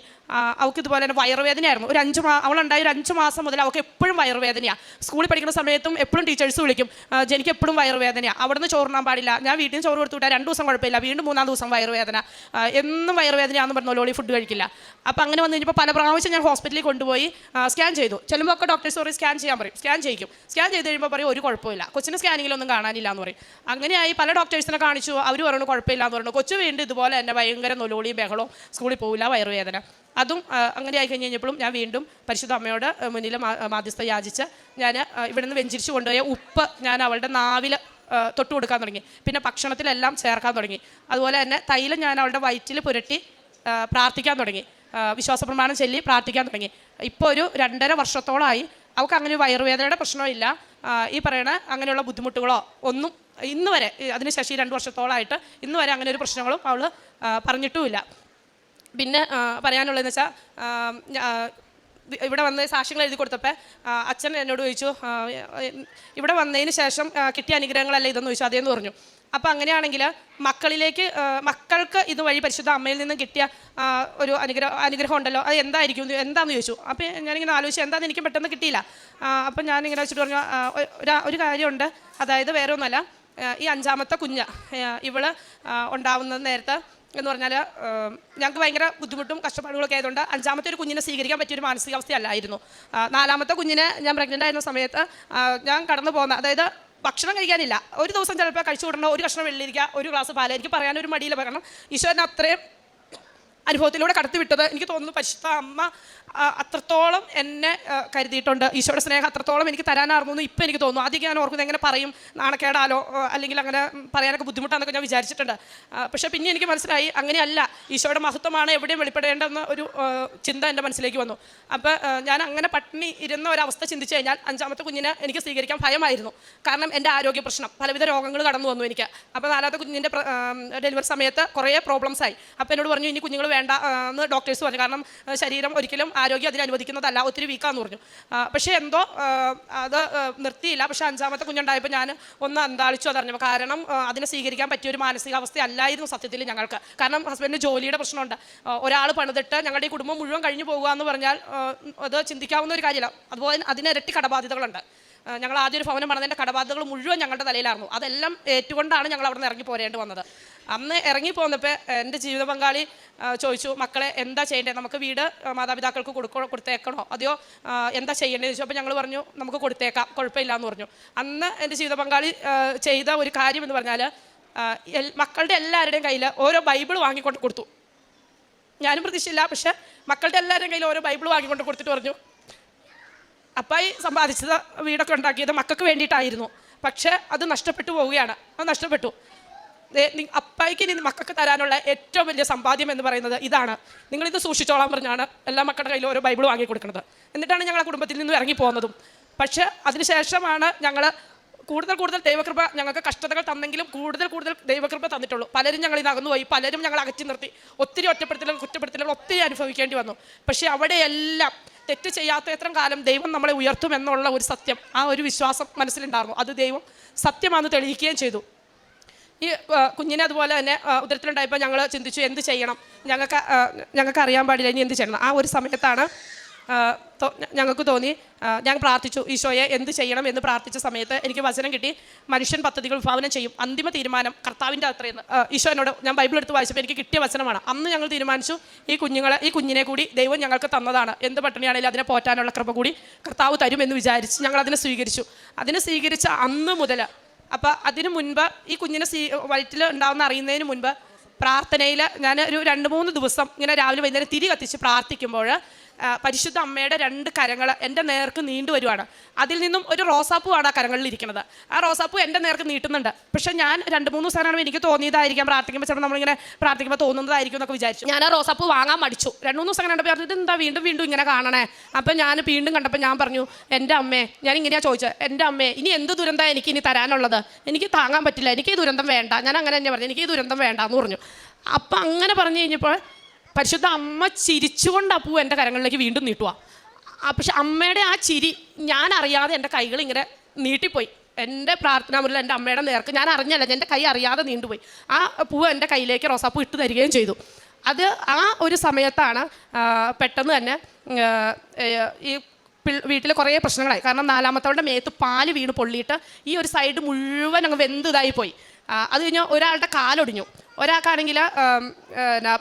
അവൾക്ക് ഇതുപോലെ തന്നെ വയറുവേദനയായിരുന്നു. ഒരു അഞ്ച് മാ അവളുണ്ടായ ഒരു അഞ്ച് മാസം മുതൽ അവൾക്ക് എപ്പോഴും വയറുവേദനയാണ് സ്കൂളിൽ പഠിക്കുന്ന സമയത്തും എപ്പോഴും ടീച്ചേഴ്സ് വിളിക്കും എനിക്ക് എപ്പോഴും വയറുവേദനയാണ് അവിടുന്ന് ചോറിനാൻ പാടില്ല. ഞാൻ വീട്ടിൽ നിന്ന് ചോറ് കൊടുത്തു വിട്ടാൽ രണ്ട് ദിവസം കുഴപ്പമില്ല. വീണ്ടും മൂന്നാം ദിവസം വയറുവേദന. എന്നും വയറുവേദനയാണെന്ന് പറഞ്ഞു ലോളി ഫുഡ് കഴിക്കില്ല. അപ്പോൾ അങ്ങനെ വന്നു കഴിഞ്ഞപ്പോൾ പല പ്രാവശ്യം ഞാൻ ഹോസ്പിറ്റലിൽ കൊണ്ടുപോയി സ്കാൻ ചെയ്തു. ചെല്ലുമ്പോൾ ഒക്കെ ഡോക്ടേഴ്സ് പറയും സ്കാൻ ചെയ്യാൻ പറയും. സ്കാൻ ചെയ്യിക്കും. സ്കാൻ ചെയ്ത് കഴിയുമ്പോൾ പറയും ഒരു കുഴപ്പമില്ല. കൊച്ചിന് സ്കാനിങ്ങിലൊന്നും കാണാനില്ല എന്ന് പറയും. അങ്ങനെയായി പല ഡോക്ടേഴ്സിനെ കാണിച്ചു. അവർ പറഞ്ഞു കുഴപ്പമില്ല എന്ന് പറഞ്ഞു. കൊച്ചു വീണ്ടും ഇതുപോലെ തന്നെ ഭയങ്കര നൊലോളിയും ബഹളവും സ്കൂളിൽ പോവില്ല വയറുവേദന. അതും അങ്ങനെ ആയി കഴിഞ്ഞ് കഴിഞ്ഞപ്പോഴും ഞാൻ വീണ്ടും പരിശുദ്ധ അമ്മയോട് മുന്നിൽ മാധ്യസ്ഥ യാചിച്ച് ഞാൻ ഇവിടെ നിന്ന് വെഞ്ചിരിച്ച് കൊണ്ടുപോയ ഉപ്പ് ഞാൻ അവളുടെ നാവിൽ തൊട്ട് കൊടുക്കാൻ തുടങ്ങി. പിന്നെ ഭക്ഷണത്തിലെല്ലാം ചേർക്കാൻ തുടങ്ങി. അതുപോലെ തന്നെ തൈലം ഞാൻ അവളുടെ വയറ്റിൽ പുരട്ടി പ്രാർത്ഥിക്കാൻ തുടങ്ങി. വിശ്വാസ പ്രമാണം ചൊല്ലി പ്രാർത്ഥിക്കാൻ തുടങ്ങി. ഇപ്പോൾ ഒരു രണ്ടര വർഷത്തോളമായി അവൾക്ക് അങ്ങനെ വയറുവേദനയുടെ പ്രശ്നമില്ല. ഈ പറയണ അങ്ങനെയുള്ള ബുദ്ധിമുട്ടുകളോ ഒന്നും ഇന്ന് വരെ അതിനുശേഷം ഈ രണ്ട് വർഷത്തോളമായിട്ട് ഇന്ന് വരെ അങ്ങനെ ഒരു പ്രശ്നങ്ങളും അവൾ പറഞ്ഞിട്ടുമില്ല. പിന്നെ പറയാനുള്ളതെന്ന് വെച്ചാൽ ഇവിടെ വന്ന് സാക്ഷ്യങ്ങൾ എഴുതി കൊടുത്തപ്പോൾ അച്ഛൻ എന്നോട് ചോദിച്ചു ഇവിടെ വന്നതിന് ശേഷം കിട്ടിയ അനുഗ്രഹങ്ങളല്ല ഇതെന്ന് ചോദിച്ചു അതേന്ന് പറഞ്ഞു. അപ്പോൾ അങ്ങനെയാണെങ്കിൽ മക്കളിലേക്ക് മക്കൾക്ക് ഇതുവഴി പരിശുദ്ധ അമ്മയിൽ നിന്നും കിട്ടിയ ഒരു അനുഗ്രഹം അനുഗ്രഹം ഉണ്ടല്ലോ അത് എന്തായിരിക്കും എന്താണെന്ന് ചോദിച്ചു. അപ്പോൾ ഞാനിങ്ങനെ ആലോചിച്ചു എന്താണെന്ന് എനിക്ക് പെട്ടെന്ന് കിട്ടിയില്ല. അപ്പം ഞാനിങ്ങനെ വെച്ചിട്ട് പറഞ്ഞു ഒരു- കാര്യമുണ്ട്. അതായത് വേറെ ഒന്നുമല്ല ഈ അഞ്ചാമത്തെ കുഞ്ഞ് ഇവൾ ഉണ്ടാവുന്നത് നേരത്തെ എന്ന് പറഞ്ഞാൽ ഞങ്ങൾക്ക് ഭയങ്കര ബുദ്ധിമുട്ടും കഷ്ടപ്പാടുകളൊക്കെ ആയതുകൊണ്ട് അഞ്ചാമത്തെ ഒരു കുഞ്ഞിനെ സ്വീകരിക്കാൻ പറ്റിയൊരു മാനസികാവസ്ഥ അല്ലായിരുന്നു നാലാമത്തെ കുഞ്ഞിനെ ഞാൻ പ്രഗ്നന്റ് ആയിരുന്ന സമയത്ത് ഞാൻ കടന്നു പോകുന്ന അതായത് ഭക്ഷണം കഴിക്കാനില്ല. ഒരു ദിവസം ചിലപ്പോൾ കഴിച്ചു വിടണ ഒരു കഷ്ണം വെള്ളിയിരിക്കുക ഒരു ഗ്ലാസ് പാലായിരിക്കും പറയാനൊരു മടിയില്ല. കാരണം എന്നെ അത്രയും അനുഭവത്തിലൂടെ കടത്തിവിട്ടത് എനിക്ക് തോന്നുന്നു പരിശുദ്ധ അമ്മ അത്രത്തോളം എന്നെ കരുതിയിട്ടുണ്ട്. ഈശോയുടെ സ്നേഹം അത്രത്തോളം എനിക്ക് തരാനാർന്നു ഇപ്പം എനിക്ക് തോന്നുന്നു. ആദ്യം ഞാൻ ഓർക്കുന്നത് എങ്ങനെ പറയും നാണക്കേടാലോ അല്ലെങ്കിൽ അങ്ങനെ പറയാനൊക്കെ ബുദ്ധിമുട്ടാണെന്നൊക്കെ ഞാൻ വിചാരിച്ചിട്ടുണ്ട്. പക്ഷേ പിന്നെ എനിക്ക് മനസ്സിലായി അങ്ങനെയല്ല. ഈശോയുടെ മഹത്വമാണ് എവിടെയും വെളിപ്പെടേണ്ടെന്ന ഒരു ചിന്ത എന്റെ മനസ്സിലേക്ക് വന്നു. അപ്പോൾ ഞാൻ അങ്ങനെ പട്ടിണി ഇരുന്ന ഒരവസ്ഥ ചിന്തിച്ചു കഴിഞ്ഞാൽ അഞ്ചാമത്തെ കുഞ്ഞിനെ എനിക്ക് സ്വീകരിക്കാൻ ഭയമായിരുന്നു. കാരണം എന്റെ ആരോഗ്യ പ്രശ്നം. പലവിധ രോഗങ്ങൾ കടന്നു വന്നു എനിക്ക്. അപ്പോൾ നാലാമത്തെ കുഞ്ഞിന്റെ ഡെലിവറി സമയത്ത് കുറേ പ്രോബ്ലംസ് ആയി. അപ്പോൾ എന്നോട് പറഞ്ഞു ഇനി കുഞ്ഞുങ്ങൾ വേണ്ട എന്ന് ഡോക്ടേഴ്സ് പറഞ്ഞു. കാരണം ശരീരം ഒരിക്കലും ആരോഗ്യം അതിന് അനുവദിക്കുന്നതല്ല. ഒത്തിരി വീക്കാന്ന് പറഞ്ഞു. പക്ഷേ എന്തോ അത് നിർത്തിയില്ല. പക്ഷേ അഞ്ചാമത്തെ കുഞ്ഞുണ്ടായപ്പോൾ ഞാൻ ഒന്ന് അന്താളിച്ചു അതറിഞ്ഞു കാരണം അതിനെ സ്വീകരിക്കാൻ പറ്റിയ ഒരു മാനസികാവസ്ഥ അല്ലായിരുന്നു സത്യത്തിൽ ഞങ്ങൾക്ക്. കാരണം ഹസ്ബൻഡിന് ജോലിയുടെ പ്രശ്നമുണ്ട്. ഒരാൾ പണിതിട്ട് ഞങ്ങളുടെ ഈ കുടുംബം മുഴുവൻ കഴിഞ്ഞു പോകുക എന്ന് പറഞ്ഞാൽ അത് ചിന്തിക്കാവുന്ന ഒരു കാര്യമില്ല അതുപോലെ അതിന് ഇരട്ടി കടബാധ്യതകളുണ്ട്. ഞങ്ങൾ ആദ്യം ഒരു ഭവനം പണിതതിന്റെ കടബാധകൾ മുഴുവൻ ഞങ്ങളുടെ തലയിലായിരുന്നു. അതെല്ലാം ഏറ്റുകൊണ്ടാണ് ഞങ്ങൾ അവിടെ നിന്ന് ഇറങ്ങി പോരേണ്ടി വന്നത്. അന്ന് ഇറങ്ങി പോന്നപ്പോൾ എന്റെ ജീവിത പങ്കാളി ചോദിച്ചു മക്കളെ എന്താ ചെയ്യേണ്ടത്? നമുക്ക് വീട് മാതാപിതാക്കൾക്ക് കൊടുക്കണോ കൊടുത്തേക്കണോ? അതെയോ എന്താ ചെയ്യേണ്ടത്? ചോദിച്ചു. അപ്പോൾ ഞങ്ങൾ പറഞ്ഞു നമുക്ക് കൊടുത്തേക്കാം കുഴപ്പമില്ല എന്ന് പറഞ്ഞു. അന്ന് എന്റെ ജീവിത പങ്കാളി ചെയ്ത ഒരു കാര്യം എന്ന് പറഞ്ഞാൽ മക്കളുടെ എല്ലാവരുടെയും കയ്യിൽ ഓരോ ബൈബിൾ വാങ്ങിക്കൊണ്ട് കൊടുത്തു. ഞാനും പ്രതീക്ഷയില്ല പക്ഷേ മക്കളുടെ എല്ലാവരുടെയും കയ്യിൽ ഓരോ ബൈബിൾ വാങ്ങിക്കൊണ്ട് കൊടുത്തിട്ട് പറഞ്ഞു. അപ്പായി സമ്പാദിച്ചത് വീടൊക്കെ ഉണ്ടാക്കിയത് മക്കൾക്ക് വേണ്ടിയിട്ടായിരുന്നു. പക്ഷേ അത് നഷ്ടപ്പെട്ടു പോവുകയാണ്. അത് നഷ്ടപ്പെട്ടു. അപ്പായിക്ക് ഇനി മക്കൾക്ക് തരാനുള്ള ഏറ്റവും വലിയ സമ്പാദ്യം എന്ന് പറയുന്നത് ഇതാണ്. നിങ്ങളിത് സൂക്ഷിച്ചോളാൻ പറഞ്ഞാണ് എല്ലാ മക്കളുടെ കയ്യിൽ ഓരോ ബൈബിൾ വാങ്ങി കൊടുക്കുന്നത് എന്നിട്ടാണ് ഞങ്ങൾ കുടുംബത്തിൽ നിന്ന് ഇറങ്ങി പോകുന്നതും പക്ഷേ അതിനുശേഷമാണ് ഞങ്ങൾ കൂടുതൽ കൂടുതൽ ദൈവകൃപ ഞങ്ങൾക്ക് കഷ്ടതകൾ തന്നെങ്കിലും കൂടുതൽ കൂടുതൽ ദൈവകൃപ തന്നിട്ടുള്ളൂ. പലരും ഞങ്ങൾ ഇത് അകന്നുപോയി. പലരും ഞങ്ങൾ അകറ്റി നിർത്തി. ഒത്തിരി ഒറ്റപ്പെടുത്തലും കുറ്റപ്പെടുത്തലും ഒത്തിരി അനുഭവിക്കേണ്ടി വന്നു. പക്ഷേ അവിടെയെല്ലാം തെറ്റ് ചെയ്യാത്ത എത്ര കാലം ദൈവം നമ്മളെ ഉയർത്തും എന്നുള്ള ഒരു സത്യം ആ ഒരു വിശ്വാസം മനസ്സിലുണ്ടായിരുന്നു. അത് ദൈവം സത്യമാണെന്ന് തെളിയിക്കുകയും ചെയ്തു. ഈ കുഞ്ഞിനെ അതുപോലെ തന്നെ ഉദരത്തിലുണ്ടായപ്പോൾ ഞങ്ങൾ ചിന്തിച്ചു എന്ത് ചെയ്യണം? ഞങ്ങൾക്ക് ഞങ്ങൾക്ക് അറിയാൻ പാടില്ല ഇനി എന്ത് ചെയ്യണം? ആ ഒരു സമയത്താണ് ഞങ്ങൾക്ക് തോന്നി. ഞാൻ പ്രാർത്ഥിച്ചു ഈശോയെ എന്ത് ചെയ്യണം എന്ന് പ്രാർത്ഥിച്ച സമയത്ത് എനിക്ക് വചനം കിട്ടി. മനുഷ്യൻ പദ്ധതികൾ വിഭാവനം ചെയ്യും. അന്തിമ തീരുമാനം കർത്താവിന്റെ അത്രയെന്ന് ഈശോ എന്നോട് ഞാൻ ബൈബിൾ എടുത്ത് വായിച്ചപ്പോൾ എനിക്ക് കിട്ടിയ വചനമാണ്. അന്ന് ഞങ്ങൾ തീരുമാനിച്ചു ഈ കുഞ്ഞുങ്ങളെ ഈ കുഞ്ഞിനെ കൂടി ദൈവം ഞങ്ങൾക്ക് തന്നതാണ്. എന്ത് പട്ടിണിയാണെങ്കിലും അതിനെ പോറ്റാനുള്ള കൃപ കൂടി കർത്താവ് തരുമെന്ന് വിചാരിച്ച് ഞങ്ങൾ അതിനെ സ്വീകരിച്ചു. അതിനെ സ്വീകരിച്ച അന്ന് മുതൽ അപ്പോൾ അതിനു മുൻപ് ഈ കുഞ്ഞിനെ സ്വീ വയറ്റിൽ ഉണ്ടാവുന്ന അറിയുന്നതിന് മുൻപ് പ്രാർത്ഥനയിൽ ഞാൻ ഒരു രണ്ട് മൂന്ന് ദിവസം ഇങ്ങനെ രാവിലെ വൈകുന്നേരം തിരി കത്തിച്ച് പ്രാർത്ഥിക്കുമ്പോൾ പരിശുദ്ധ അമ്മയുടെ രണ്ട് കരങ്ങൾ എന്റെ നേർക്ക് നീണ്ടു വരുവാണ്. അതിൽ നിന്നും ഒരു റോസാപ്പൂവാണ് ആ കരങ്ങളിൽ ഇരിക്കുന്നത്. ആ റോസാപ്പൂ എന്റെ നേർക്ക് നീട്ടുന്നുണ്ട്. പക്ഷേ ഞാൻ രണ്ട് മൂന്ന് ദിവസമാണ് എനിക്ക് തോന്നിയതായിരിക്കാം പ്രാർത്ഥിക്കുമ്പോൾ. ചിലപ്പോൾ നമ്മളിങ്ങനെ പ്രാർത്ഥിക്കുമ്പോൾ തോന്നുന്നതായിരിക്കും എന്നൊക്കെ വിചാരിച്ചു. ഞാൻ ആ റോസാപ്പൂ വാങ്ങാൻ മടിച്ചു. രണ്ട് മൂന്ന് ദിവസം കണ്ടപ്പോൾ ഇത് എന്താ വീണ്ടും വീണ്ടും ഇങ്ങനെ കാണണേ? അപ്പം ഞാൻ വീണ്ടും കണ്ടപ്പോൾ ഞാൻ പറഞ്ഞു എന്റെ അമ്മേ ഞാൻ ഇങ്ങനെയാണ് ചോദിച്ചത്. എന്റെ അമ്മേ ഇനി എന്ത് ദുരന്തം എനിക്ക് ഇനി തരാനുള്ളത്? എനിക്ക് താങ്ങാൻ പറ്റില്ല. എനിക്ക് ഈ ദുരന്തം വേണ്ട. ഞാൻ അങ്ങനെ തന്നെ പറഞ്ഞു. എനിക്ക് ഈ ദുരന്തം വേണ്ട എന്ന് പറഞ്ഞു. അപ്പം അങ്ങനെ പറഞ്ഞു കഴിഞ്ഞപ്പോൾ പരിശുദ്ധ അമ്മ ചിരിച്ചുകൊണ്ട് ആ പൂ എന്റെ കരങ്ങളിലേക്ക് വീണ്ടും നീട്ടുക പക്ഷെ അമ്മയുടെ ആ ചിരി ഞാൻ അറിയാതെ എന്റെ കൈകൾ ഇങ്ങനെ നീട്ടിപ്പോയി. എന്റെ പ്രാർത്ഥനാ മുറിയിൽ എന്റെ അമ്മയുടെ നേർക്ക് ഞാൻ അറിഞ്ഞല്ല എന്റെ കൈ അറിയാതെ നീണ്ടുപോയി. ആ പൂവ് എന്റെ കയ്യിലേക്ക് റോസാപ്പൂ ഇട്ട് തരികയും ചെയ്തു. അത് ആ ഒരു സമയത്താണ് പെട്ടെന്ന് തന്നെ ഈ വീട്ടിൽ കുറേ പ്രശ്നങ്ങളായി. കാരണം നാലാമത്തവളുടെ മേത്ത് പാൽ വീണ് പൊള്ളിയിട്ട് ഈ ഒരു സൈഡ് മുഴുവൻ അങ്ങ് വെന്ത് ഇതായി പോയി അത് കഴിഞ്ഞ് ഒരാളുടെ കാലൊടിഞ്ഞു. ഒരാൾക്കാണെങ്കിൽ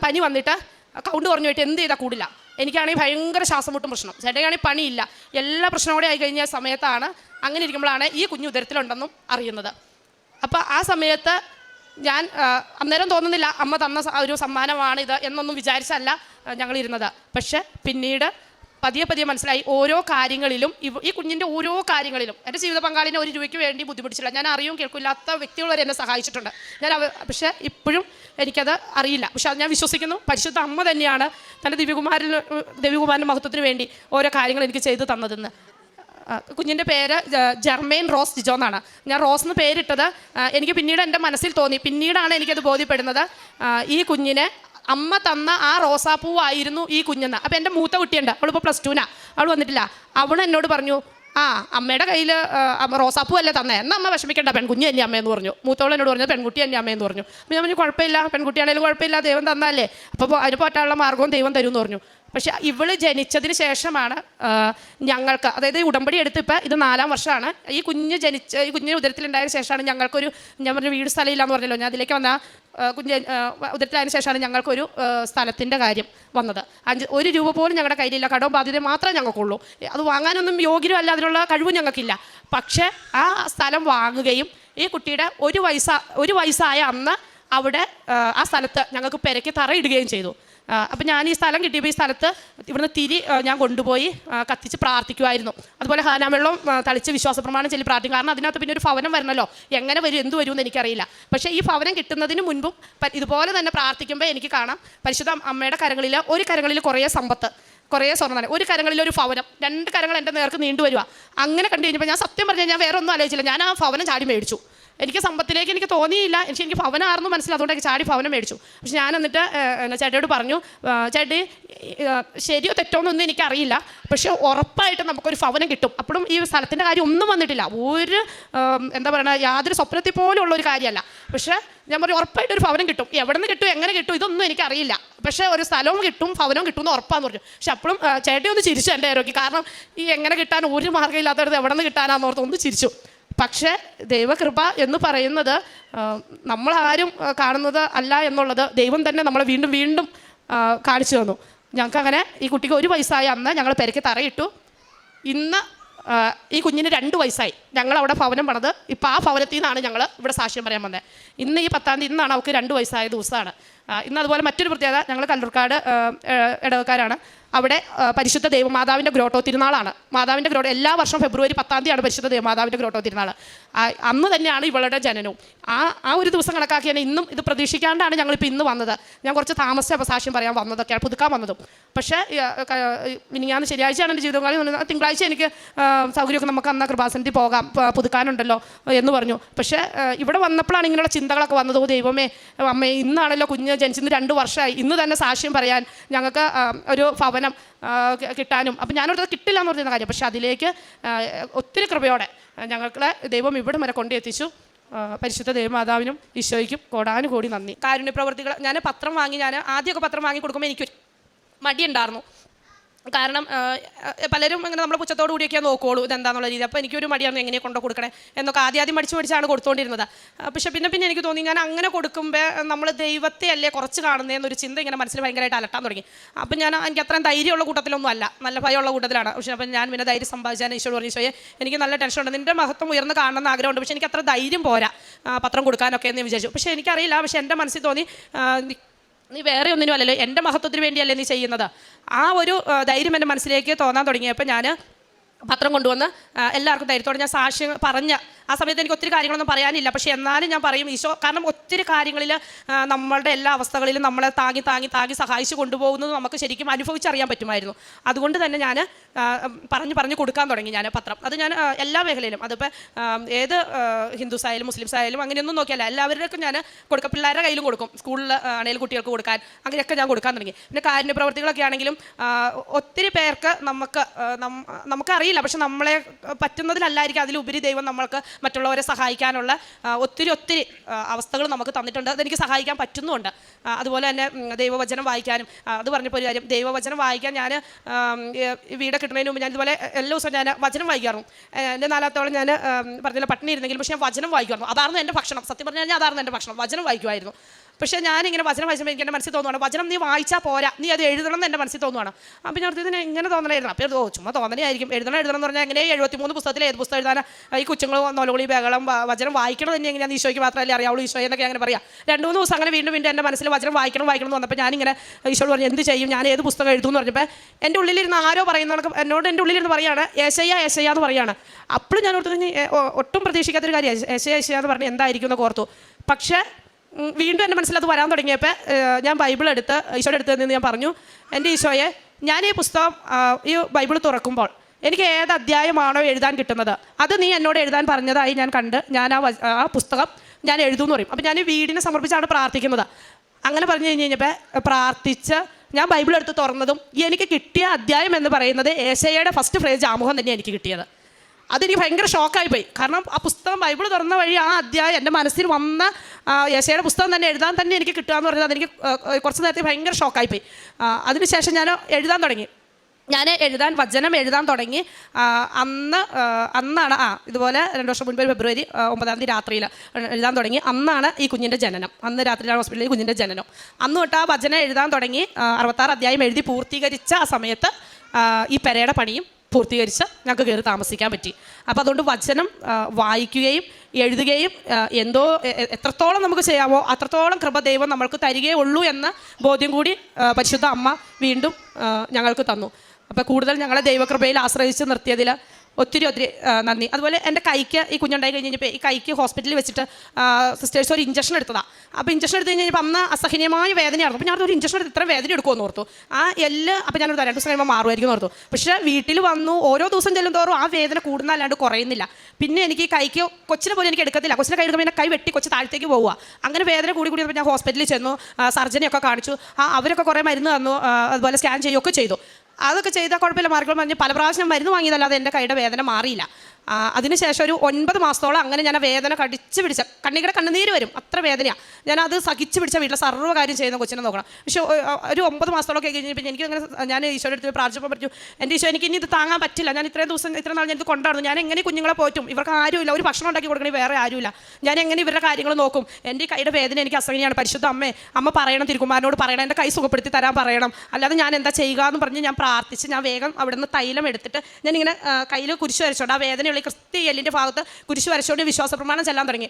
പനി വന്നിട്ട് കൗണ്ട് പറഞ്ഞു പോയിട്ട് എന്ത് ചെയ്താൽ കൂടില്ല. എനിക്കാണെങ്കിൽ ഭയങ്കര ശ്വാസം മുട്ടും പ്രശ്നം. ചേട്ടനാണെങ്കിൽ പണിയില്ല. എല്ലാ പ്രശ്നവും കൂടെ ആയി കഴിഞ്ഞ സമയത്താണ് അങ്ങനെ ഇരിക്കുമ്പോഴാണ് ഈ കുഞ്ഞു ഉദരത്തിലുണ്ടെന്നും അറിയുന്നത്. അപ്പോൾ ആ സമയത്ത് ഞാൻ അന്നേരം തോന്നുന്നില്ല അമ്മ തന്ന ഒരു സമ്മാനമാണ് ഇത് എന്നൊന്നും വിചാരിച്ചല്ല ഞങ്ങളിരുന്നത്. പക്ഷെ പിന്നീട് പതിയെ പതിയെ മനസ്സിലായി ഓരോ കാര്യങ്ങളിലും ഈ കുഞ്ഞിന്റെ ഓരോ കാര്യങ്ങളിലും എന്റെ ജീവിത പങ്കാളിനെ ഒരു രൂപയ്ക്ക് വേണ്ടി ബുദ്ധിമുട്ടിച്ചില്ല ഞാൻ അറിയും കേൾക്കില്ലാത്ത വ്യക്തികൾ വരെ എന്നെ സഹായിച്ചിട്ടുണ്ട്. ഞാൻ പക്ഷേ ഇപ്പോഴും എനിക്കത് അറിയില്ല. പക്ഷെ അത് ഞാൻ വിശ്വസിക്കുന്നു. പരിശുദ്ധ അമ്മ തന്നെയാണ് തന്റെ ദിവ്യകുമാരൻ ദിവ്യകുമാരന്റെ മഹത്വത്തിന് വേണ്ടി ഓരോ കാര്യങ്ങൾ എനിക്ക് ചെയ്തു തന്നതെന്ന്. കുഞ്ഞിന്റെ പേര് ജർമ്മൈൻ റോസ് ജിജോ എന്നാണ്. ഞാൻ റോസ് എന്ന് പേരിട്ടത് എനിക്ക് പിന്നീട് എന്റെ മനസ്സിൽ തോന്നി. പിന്നീടാണ് എനിക്കത് ബോധ്യപ്പെടുന്നത്. ഈ കുഞ്ഞിനെ അമ്മ തന്ന ആ റോസാപ്പൂവായിരുന്നു ഈ കുഞ്ഞെന്ന്. അപ്പം എന്റെ മൂത്ത കുട്ടിയുണ്ട്. അവളിപ്പോൾ പ്ലസ് ടുവിനാ അവൾ വന്നിട്ടില്ല. അവൾ എന്നോട് പറഞ്ഞു ആ അമ്മയുടെ കയ്യിൽ റോസാപ്പൂ അല്ലേ തന്നെ. എന്നാൽ അമ്മ വിഷമിക്കേണ്ട. പെൺകുഞ്ഞു തന്നെ അമ്മയെന്ന് പറഞ്ഞു. മൂത്തവൾ എന്നോട് പറഞ്ഞു പെൺകുട്ടി തന്നെ അമ്മയെന്ന് പറഞ്ഞു. അപ്പോൾ ഞാൻ പറഞ്ഞു കുഴപ്പമില്ല. പെൺകുട്ടിയാണെങ്കിലും കുഴപ്പമില്ല. ദൈവം തന്നാലേ. അപ്പോൾ അതിന് പറ്റാനുള്ള മാർഗവും ദൈവം തരും എന്ന് പറഞ്ഞു. പക്ഷേ ഇവൾ ജനിച്ചതിന് ശേഷമാണ് ഞങ്ങൾക്ക് അതായത് ഉടമ്പടി എടുത്ത് ഇപ്പം ഇത് നാലാം വർഷമാണ്. ഈ കുഞ്ഞ് ജനിച്ച ഈ കുഞ്ഞിന് ഉദരത്തിലുണ്ടായ ശേഷമാണ് ഞങ്ങൾക്കൊരു ഞാൻ പറഞ്ഞു വീട് സ്ഥലമില്ല എന്ന് പറഞ്ഞല്ലോ. ഞാൻ അതിലേക്ക് വന്ന ആ, കുഞ്ഞ് ഉദരത്തിലായതിനു ശേഷമാണ് ഞങ്ങൾക്കൊരു സ്ഥലത്തിന്റെ കാര്യം വന്നത്. അഞ്ച് ഒരു രൂപ പോലും ഞങ്ങളുടെ കയ്യിലില്ല. കടവും ബാധ്യത മാത്രമേ ഞങ്ങൾക്കുള്ളൂ. അത് വാങ്ങാനൊന്നും യോഗ്യമല്ല അതിനുള്ള കഴിവും ഞങ്ങൾക്കില്ല. പക്ഷേ ആ സ്ഥലം വാങ്ങുകയും ഈ കുട്ടിയുടെ ഒരു വയസ്സ ഒരു വയസ്സായ അന്ന് അവിടെ ആ സ്ഥലത്ത് ഞങ്ങൾക്ക് പെരയ്ക്ക് തറയിടുകയും ചെയ്തു. അപ്പം ഞാൻ ഈ സ്ഥലം കിട്ടിയപ്പോൾ ഈ സ്ഥലത്ത് ഇവിടുന്ന് തിരി ഞാൻ കൊണ്ടുപോയി കത്തിച്ച് പ്രാർത്ഥിക്കുമായിരുന്നു അതുപോലെ ഹാനാമെള്ളം തളിച്ച് വിശ്വാസ പ്രമാണം ചൊല്ലി പ്രാർത്ഥിക്കും. കാരണം അതിനകത്ത് പിന്നെ ഒരു ഭവനം വരണമല്ലോ എങ്ങനെ വരും എന്ത് വരും എന്ന് എനിക്കറിയില്ല. പക്ഷേ ഈ ഭവനം കിട്ടുന്നതിന് മുൻപും ഇതുപോലെ തന്നെ പ്രാർത്ഥിക്കുമ്പോൾ എനിക്ക് കാണാം. പരിശുദ്ധ അമ്മയുടെ കരങ്ങളിൽ ഒരു കരങ്ങളിൽ കുറേ സമ്പത്ത് കുറേ സ്വർണം ഒരു കരങ്ങളിൽ ഒരു ഭവനം രണ്ട് കരങ്ങൾ എന്റെ നേർക്ക് നീണ്ടു വരിക അങ്ങനെ കണ്ടു കഴിഞ്ഞപ്പോൾ ഞാൻ സത്യം പറഞ്ഞാൽ ഞാൻ വേറെ ഒന്നും ആലോചിച്ചില്ല. ഞാൻ ആ ഭവനം ചാടി മേടിച്ചു. എനിക്ക് സമ്പത്തിലേക്ക് എനിക്ക് തോന്നിയില്ല. എനിക്ക് എനിക്ക് ഭവനമായിരുന്നു മനസ്സിലായി. അതുകൊണ്ട് ചാടി ഭവനം മേടിച്ചു. പക്ഷെ ഞാൻ എന്നിട്ട് എന്നാ ചേട്ടയോട് പറഞ്ഞു ചേട്ടി ശരിയോ തെറ്റോ എന്നൊന്നും എനിക്കറിയില്ല. പക്ഷെ ഉറപ്പായിട്ട് നമുക്കൊരു ഭവനം കിട്ടും. അപ്പോഴും ഈ സ്ഥലത്തിന്റെ കാര്യം ഒന്നും വന്നിട്ടില്ല. ഒരു എന്താ പറയുക യാതൊരു സ്വപ്നത്തിൽ പോലും ഒരു കാര്യമല്ല. പക്ഷേ ഞാൻ പറഞ്ഞു ഉറപ്പായിട്ട് ഒരു ഭവനം കിട്ടും. എവിടെ നിന്ന് കിട്ടും എങ്ങനെ കിട്ടും ഇതൊന്നും എനിക്കറിയില്ല. പക്ഷേ ഒരു സ്ഥലവും കിട്ടും ഭവനവും കിട്ടും എന്ന് ഉറപ്പാന്ന് പറഞ്ഞു. പക്ഷെ അപ്പോഴും ചേട്ടയൊന്ന് ചിരിച്ചു എന്റെ ആരോഗ്യം. കാരണം ഈ എങ്ങനെ കിട്ടാൻ ഒരു മാർഗമില്ലാത്തടത്ത് എവിടെ നിന്ന് കിട്ടാനാന്ന് ഓർത്ത് ഒന്ന് ചിരിച്ചു. പക്ഷേ ദൈവകൃപ എന്ന് പറയുന്നത് നമ്മളാരും കാണുന്നത് അല്ല എന്നുള്ളത് ദൈവം തന്നെ നമ്മളെ വീണ്ടും വീണ്ടും കാണിച്ചു തന്നു. ഞങ്ങൾക്ക് അങ്ങനെ ഈ കുട്ടിക്ക് ഒരു വയസ്സായ അന്ന് ഞങ്ങൾ പെരയ്ക്ക് തറയിട്ടു. ഇന്ന് ഈ കുഞ്ഞിന് രണ്ട് വയസ്സായി. ഞങ്ങൾ അവിടെ ഭവനം പണത്. ഇപ്പോൾ ആ ഭവനത്തിൽ നിന്നാണ് ഞങ്ങൾ ഇവിടെ സാക്ഷ്യം പറയാൻ വന്നത് ഇന്ന് ഈ പത്താം തീയതി ഇന്നാണ് അവൾക്ക് രണ്ട് വയസ്സായ ദിവസമാണ് ഇന്ന് അതുപോലെ മറ്റൊരു പ്രത്യേകത ഞങ്ങൾ കല്ലൂർക്കാട് ഇടവക്കാരാണ്. അവിടെ പരിശുദ്ധ ദേവമാതാവിന്റെ ഗ്രോട്ടോ തിരുനാളാണ്. മാതാവിന്റെ ഗ്രോട്ടോ എല്ലാ വർഷവും ഫെബ്രുവരി പത്താം തീയതിയാണ് പരിശുദ്ധ ദേവമാതാവിന്റെ ഗ്രോട്ടോ തിരുനാൾ അന്ന് തന്നെയാണ് ഇവളുടെ ജനനവും ആ ആ ഒരു ദിവസം കണക്കാക്കിയാണ് ഇന്നും ഇത് പ്രതീക്ഷിക്കാണ്ടാണ് ഞങ്ങളിപ്പോൾ ഇന്ന് വന്നത്. ഞാൻ കുറച്ച് താമസിച്ച സാക്ഷ്യം പറയാൻ വന്നതൊക്കെയാണ് പുതുക്കാൻ വന്നതും. പക്ഷേ ഇനി ഞാൻ ശനിയാഴ്ചയാണ് എന്റെ ജീവിതം കാലം തിങ്കളാഴ്ച എനിക്ക് സൗകര്യമൊക്കെ നമുക്ക് അന്ന് കൃപാസനത്തിൽ പോകാം പുതുക്കാനുണ്ടല്ലോ എന്ന് പറഞ്ഞു. പക്ഷേ ഇവിടെ വന്നപ്പോഴാണ് ഇങ്ങനെയുള്ള ചിന്തകളൊക്കെ വന്നത്. ദൈവമേ അമ്മേ ഇന്നാണല്ലോ കുഞ്ഞ് ജനിച്ചിന്ന് രണ്ട് വർഷമായി. ഇന്ന് തന്നെ സാക്ഷ്യം പറയാൻ ഞങ്ങൾക്ക് ഒരു ഭവനം കിട്ടാനും. അപ്പം ഞാനോട് കിട്ടില്ല എന്ന് പറഞ്ഞിരുന്ന കാര്യം. പക്ഷേ അതിലേക്ക് ഒത്തിരി കൃപയോടെ ഞങ്ങളെ ദൈവം ഇവിടെ വരെ കൊണ്ടെത്തിച്ചു പരിശുദ്ധ ദൈവമാതാവിനും ഈശോയ്ക്കും കോടാനുകോടി നന്ദി. കാരുണ്യ പ്രവർത്തികൾ ഞാൻ പത്രം വാങ്ങി ഞാൻ ആദ്യമൊക്കെ പത്രം വാങ്ങി കൊടുക്കുമ്പോൾ എനിക്കൊരു മടിയുണ്ടായിരുന്നു. കാരണം പലരും ഇങ്ങനെ നമ്മളെ പുച്ഛത്തോടു കൂടിയൊക്കെ നോക്കുള്ളൂ ഇതെന്താണെന്നുള്ള രീതി. അപ്പോൾ എനിക്കൊരു മടിയാണ് എങ്ങനെ കൊണ്ടു കൊടുക്കണേ എന്നൊക്കെ ആദ്യം ആദ്യം മടിച്ച് മടിച്ചാണ് കൊടുത്തുകൊണ്ടിരുന്നത് പക്ഷേ പിന്നെ പിന്നെ എനിക്ക് തോന്നി ഞാൻ അങ്ങനെ കൊടുക്കുമ്പോൾ നമ്മൾ ദൈവത്തെ അല്ലേ കുറച്ച് കാണുന്നതെന്നൊരു ചിന്ത ഇങ്ങനെ മനസ്സിൽ ഭയങ്കരമായിട്ട് അലട്ടാൻ തുടങ്ങി. അപ്പം ഞാൻ എനിക്ക് അത്രയും ധൈര്യമുള്ള കൂട്ടത്തിലൊന്നും അല്ല. നല്ല ഭയമുള്ള കൂട്ടത്തിലാണ്. പക്ഷേ അപ്പം ഞാൻ പിന്നെ ധൈര്യം സമ്പാദിച്ചാൽ ഈശോട് പറഞ്ഞു ചോദിച്ചാൽ എനിക്ക് നല്ല ടെൻഷൻ ഉണ്ട്. നിന്റെ മഹത്വം ഉയർന്ന് കാണണമെന്ന് ആഗ്രഹമുണ്ട്. പക്ഷേ എനിക്ക് അത്ര ധൈര്യം പോരാ പത്രം കൊടുക്കാനൊക്കെ എന്ന് വിചാരിച്ചു. പക്ഷേ എനിക്കറിയില്ല. പക്ഷേ എന്റെ മനസ്സിൽ തോന്നി നി- വേറെ ഒന്നിനും അല്ലല്ലോ എന്റെ മഹത്വത്തിന് വേണ്ടിയല്ലേ നീ ചെയ്യുന്നത്. ആ ഒരു ധൈര്യം എന്റെ മനസ്സിലേക്ക് തോന്നാൻ തുടങ്ങിയപ്പോൾ ഞാൻ പത്രം കൊണ്ടുവന്ന് എല്ലാവർക്കും ധൈര്യത്തോടെ ഞാൻ സാക്ഷ്യം പറഞ്ഞ ആ സമയത്ത് എനിക്ക് ഒത്തിരി കാര്യങ്ങളൊന്നും പറയാനില്ല. പക്ഷേ എന്നാലും ഞാൻ പറയും ഈശോ കാരണം ഒത്തിരി കാര്യങ്ങളിൽ നമ്മളുടെ എല്ലാ അവസ്ഥകളിലും നമ്മളെ താങ്ങി താങ്ങി താങ്ങി സഹായിച്ചു കൊണ്ടുപോകുന്നത് നമുക്ക് ശരിക്കും അനുഭവിച്ചറിയാൻ പറ്റുമായിരുന്നു. അതുകൊണ്ട് തന്നെ ഞാൻ പറഞ്ഞു പറഞ്ഞു കൊടുക്കാൻ തുടങ്ങി ഞാൻ പത്രം. അത് ഞാൻ എല്ലാ മേഖലയിലും അതിപ്പോൾ ഏത് ഹിന്ദുസ് ആയാലും മുസ്ലിംസ് ആയാലും അങ്ങനെയൊന്നും നോക്കിയല്ല. എല്ലാവരുടെയൊക്കെ ഞാൻ കൊടുക്കും പിള്ളേരുടെ കയ്യിലും കൊടുക്കും. സ്കൂളിൽ ആണെങ്കിലും കുട്ടികൾക്ക് കൊടുക്കാൻ അങ്ങനെയൊക്കെ ഞാൻ കൊടുക്കാൻ തുടങ്ങി. പിന്നെ കാരുണ്യ പ്രവർത്തികളൊക്കെ ആണെങ്കിലും ഒത്തിരി പേർക്ക് നമുക്ക് ആ, നമുക്കറിയില്ല പക്ഷെ നമ്മളെ പറ്റുന്നതിലല്ലായിരിക്കും അതിലുപരി ദൈവം നമ്മൾക്ക് മറ്റുള്ളവരെ സഹായിക്കാനുള്ള ഒത്തിരി ഒത്തിരി അവസ്ഥകൾ നമുക്ക് തന്നിട്ടുണ്ട്. അതെനിക്ക് സഹായിക്കാൻ പറ്റുന്നുമുണ്ട് അതുപോലെ തന്നെ ദൈവവചനം വായിക്കാനും അത് പറഞ്ഞപ്പോൾ ഒരു കാര്യം ദൈവവചനം വായിക്കാൻ ഞാൻ വീട് കിട്ടുന്നതിന് മുമ്പ് ഞാൻ ഇതുപോലെ എല്ലാ ദിവസവും ഞാൻ വചനം വായിക്കാറും എന്റെ നാലാത്തോളം ഞാൻ പറഞ്ഞില്ല പട്ടിണി ഇരുന്നെങ്കിലും പക്ഷേ ഞാൻ വചനം വായിക്കുമായിരുന്നു. അതായിരുന്നു എന്റെ ഭക്ഷണം. സത്യം പറഞ്ഞു കഴിഞ്ഞാൽ അതായിരുന്നു എന്റെ ഭക്ഷണം. വചനം വായിക്കുമായിരുന്നു. പക്ഷേ ഞാനിങ്ങനെ വചനം വായിച്ചപ്പോൾ എനിക്ക് എന്റെ മനസ്സിൽ തോന്നുവാണ് വചനം നീ വായിച്ചാൽ പോരാ നീ അത് എഴുതണം എന്ന് എന്റെ മനസ്സിൽ തോന്നുവാണ്. അപ്പം ഞാൻ ഇതിനെ ഇതിന് ഇങ്ങനെ എഴുതണം അപ്പോൾ ഓ ചുമ്മാ തോന്നലായിരിക്കും എഴുതണം എഴുതണം എന്ന് പറഞ്ഞാൽ എങ്ങനെ എഴുപത്തിമൂന്ന് പുസ്തകത്തിൽ ഏത് പുസ്തകം എഴുതാൻ ഈ കൊച്ചുങ്ങൾ നോലുകളി ബഹളം വചനം വായിക്കണം തന്നെ എങ്ങനെയാണ് ഈശോയ്ക്ക് മാത്രമല്ലേ അറിയാവുള്ളൂ ഈശോ എന്നൊക്കെ അങ്ങനെ പറയാം. രണ്ട് മൂന്ന് ദിവസം അങ്ങനെ വീണ്ടും വീണ്ടും എന്റെ മനസ്സിൽ വചനം വായിക്കണം വായിക്കണം എന്ന് വന്നപ്പോൾ ഞാനിങ്ങനെ ഈശോട് പറഞ്ഞു എന്ത് ചെയ്യും? ഞാൻ ഏത് പുസ്തകം എഴുതും എന്ന് പറഞ്ഞപ്പോൾ എന്റെ ഉള്ളിലിരുന്ന് ആരോ പറയുന്നവർക്ക് എന്നോട് എന്റെ ഉള്ളിലിരുന്ന് പറയാണ് ഏശയ്യ ഏശയ്യ എന്ന് പറയാണ്. അപ്പോഴും ഞാൻ ഓർത്തു "ഇനി, ഏ, ഒ- ഒട്ടും പ്രതീക്ഷിക്കാത്തൊരു കാര്യം ഏശയ്യ ഏശയ്യ എന്ന് പറഞ്ഞ് എന്തായിരിക്കും എന്ന് ഓർത്തു. പക്ഷേ വീണ്ടും എന്റെ മനസ്സിൽ അത് വരാൻ തുടങ്ങിയപ്പോൾ ഞാൻ ബൈബിൾ എടുത്ത് ഈശോയുടെ അടുത്ത് നിന്ന് ഞാൻ പറഞ്ഞു എന്റെ ഈശോയെ ഞാൻ ഈ പുസ്തകം ഈ ബൈബിൾ തുറക്കുമ്പോൾ എനിക്ക് ഏത് അധ്യായമാണോ എഴുതാൻ കിട്ടുന്നത്? അത് നീ എന്നോട് എഴുതാൻ പറഞ്ഞതായി ഞാൻ കണ്ട് ഞാൻ ആ ആ പുസ്തകം ഞാൻ എഴുതുമെന്ന് പറയും. അപ്പം ഞാൻ വീടിനെ സമർപ്പിച്ചാണ് പ്രാർത്ഥിക്കുന്നത്. അങ്ങനെ പറഞ്ഞു കഴിഞ്ഞ് കഴിഞ്ഞപ്പോൾ പ്രാർത്ഥിച്ച് ഞാൻ ബൈബിൾ എടുത്ത് തുറന്നതും എനിക്ക് കിട്ടിയ അധ്യായം എന്ന് പറയുന്നത് ഏശയുടെ ഫസ്റ്റ് ഫ്രേജ് ആമുഖം തന്നെ എനിക്ക് കിട്ടിയത്. അതെനിക്ക് ഭയങ്കര ഷോക്കായി പോയി. കാരണം ആ പുസ്തകം ബൈബിൾ തുറന്ന വഴി ആ അധ്യായം എന്റെ മനസ്സിൽ വന്ന യേശയുടെ പുസ്തകം തന്നെ എഴുതാൻ തന്നെ എനിക്ക് കിട്ടുക എന്ന് പറഞ്ഞത് അതെനിക്ക് കുറച്ച് നേരത്തെ ഭയങ്കര ഷോക്കായി പോയി. അതിനുശേഷം ഞാൻ എഴുതാൻ തുടങ്ങി. ഞാൻ എഴുതാൻ വചനം എഴുതാൻ തുടങ്ങി. അന്ന് അന്നാണ് ആ ഇതുപോലെ രണ്ട് വർഷം മുൻപ് ഫെബ്രുവരി ഒമ്പതാം തീയതി രാത്രിയിൽ എഴുതാൻ തുടങ്ങി. അന്നാണ് ഈ കുഞ്ഞിന്റെ ജനനം. അന്ന് രാത്രിയിലാണ് ഹോസ്പിറ്റലിൽ ഈ കുഞ്ഞിന്റെ ജനനം. അന്ന് തൊട്ട് ആ വചനം എഴുതാൻ തുടങ്ങി. അറുപത്താറ് അധ്യായം എഴുതി പൂർത്തീകരിച്ച ആ സമയത്ത് ഈ പെരയുടെ പണിയും പൂർത്തീകരിച്ച് ഞങ്ങൾക്ക് കയറി താമസിക്കാൻ പറ്റി. അപ്പോൾ അതുകൊണ്ട് വചനം വായിക്കുകയും എഴുതുകയും എന്തോ എത്രത്തോളം നമുക്ക് ചെയ്യാമോ അത്രത്തോളം കൃപ ദൈവം നമ്മൾക്ക് തരികയേ ഉള്ളൂ എന്ന ബോധ്യം കൂടി പരിശുദ്ധ അമ്മ വീണ്ടും ഞങ്ങൾക്ക് തന്നു. അപ്പോൾ കൂടുതൽ ഞങ്ങളെ ദൈവകൃപയിൽ ആശ്രയിച്ച് നിർത്തിയതിൽ ഒത്തിരി ഒത്തിരി നന്ദി. അതുപോലെ എന്റെ കൈക്ക് ഈ കുഞ്ഞുണ്ടായി കഴിഞ്ഞ് കഴിഞ്ഞപ്പോൾ ഈ കൈക്ക് ഹോസ്പിറ്റലിൽ വെച്ചിട്ട് സിസ്റ്റേഴ്സ് ഒരു ഇഞ്ചക്ഷൻ എടുത്തതാണ് അപ്പോൾ ഇഞ്ചക്ഷൻ എടുത്ത് കഴിഞ്ഞ് കഴിഞ്ഞപ്പോൾ അന്ന് അസഹനീയമായ വേദനയായിരുന്നു. അപ്പോൾ ഞാൻ ഒരു ഇഞ്ചക്ഷൻ എടുത്ത് ഇത്ര വേദന എടുക്കുമെന്ന് ഓർത്തു. ആ എല്ല് അപ്പോൾ ഞാനൊരു രണ്ട് ദിവസം കഴിയുമ്പോൾ മാറുമായിരിക്കും ഓർത്തു. പക്ഷേ വീട്ടിൽ വന്നു ഓരോ ദിവസം ചെല്ലും തോറും ആ വേദന കൂടുന്ന അല്ലാണ്ട് കുറയുന്നില്ല. പിന്നെ എനിക്ക് കൈക്ക് കൊച്ചിനെ പോലും എനിക്ക് എടുക്കത്തില്ല. കൊച്ചിനെ കൈ എടുക്കുമ്പോൾ കൈ വെട്ടി കൊച്ചു താഴത്തേക്ക് പോവുക. അങ്ങനെ വേദന കൂടി കൂടി ഞാൻ ഹോസ്പിറ്റലിൽ ചെന്നു സർജനെയൊക്കെ കാണിച്ചു. ആ അവരൊക്കെ കുറേ മരുന്ന് തന്നു അതുപോലെ സ്കാൻ ചെയ്യുകയൊക്കെ ചെയ്തു. അതൊക്കെ ചെയ്താൽ കുഴപ്പമില്ല. മാർക്കുകൾ പറഞ്ഞ് പല പ്രാവശ്യം മരുന്ന് വാങ്ങിയതല്ലാതെ എന്റെ കൈയുടെ വേദന മാറിയില്ല. അതിനുശേഷം ഒരു ഒൻപത് മാസത്തോളം അങ്ങനെ ഞാൻ ആ വേദന കടിച്ച് പിടിച്ച കണ്ണിയുടെ കണ്ണുനീര് വരും. അത്ര വേദനയാണ് അത് സഹിച്ച് പിടിച്ച വീട്ടിലെ സർവകാര്യം ചെയ്യുന്ന കൊച്ചിനെ നോക്കണം. പക്ഷേ ഒരു ഒമ്പത് മാസത്തോളം ഒക്കെ കഴിഞ്ഞപ്പോൾ എനിക്ക് അങ്ങനെ ഞാൻ ഈശോയുടെ അടുത്ത് പ്രാർത്ഥിച്ചപ്പോൾ പറഞ്ഞു എന്റെ ഈശോ എനിക്ക് ഇനി ഇത് താങ്ങാൻ പറ്റില്ല. ഞാൻ ഇത്രയും ദിവസം ഇത്ര നാൾ ഞാൻ ഇത് കൊണ്ടാടുന്നു ഞാൻ എങ്ങനെ കുഞ്ഞുങ്ങളെ പോറ്റും? ഇവർക്ക് ആരുമില്ല. ഒരു ഭക്ഷണം ഉണ്ടാക്കി കൊടുക്കണേ വേറെ ആരുമില്ല. ഞാൻ എങ്ങനെ ഇവരുടെ കാര്യങ്ങൾ നോക്കും? എന്റെ കൈയുടെ വേദന എനിക്ക് അസഹനിയാണ് പരിശുദ്ധ അമ്മേ അമ്മ പറയണം തിരുകുമാരനോട് പറയണം എന്റെ കൈ സുഖപ്പെടുത്തി തരാൻ പറയണം. അല്ലാതെ ഞാൻ എന്താ ചെയ്യുക എന്ന് പറഞ്ഞ് ഞാൻ പ്രാർത്ഥിച്ച് ഞാൻ വേഗം അവിടെ നിന്ന് തൈലം എടുത്തിട്ട് ഞാനിങ്ങനെ കയ്യിൽ കുരിശ് വരച്ചോണ്ട് ആ വേദനയുള്ള ഈ ക്രിസ്ത്യ എല്ലിന്റെ ഭാഗത്ത് കുരിശ് വരച്ചുകൊണ്ട് വിശ്വാസ പ്രമാണം ചെല്ലാൻ തുടങ്ങി.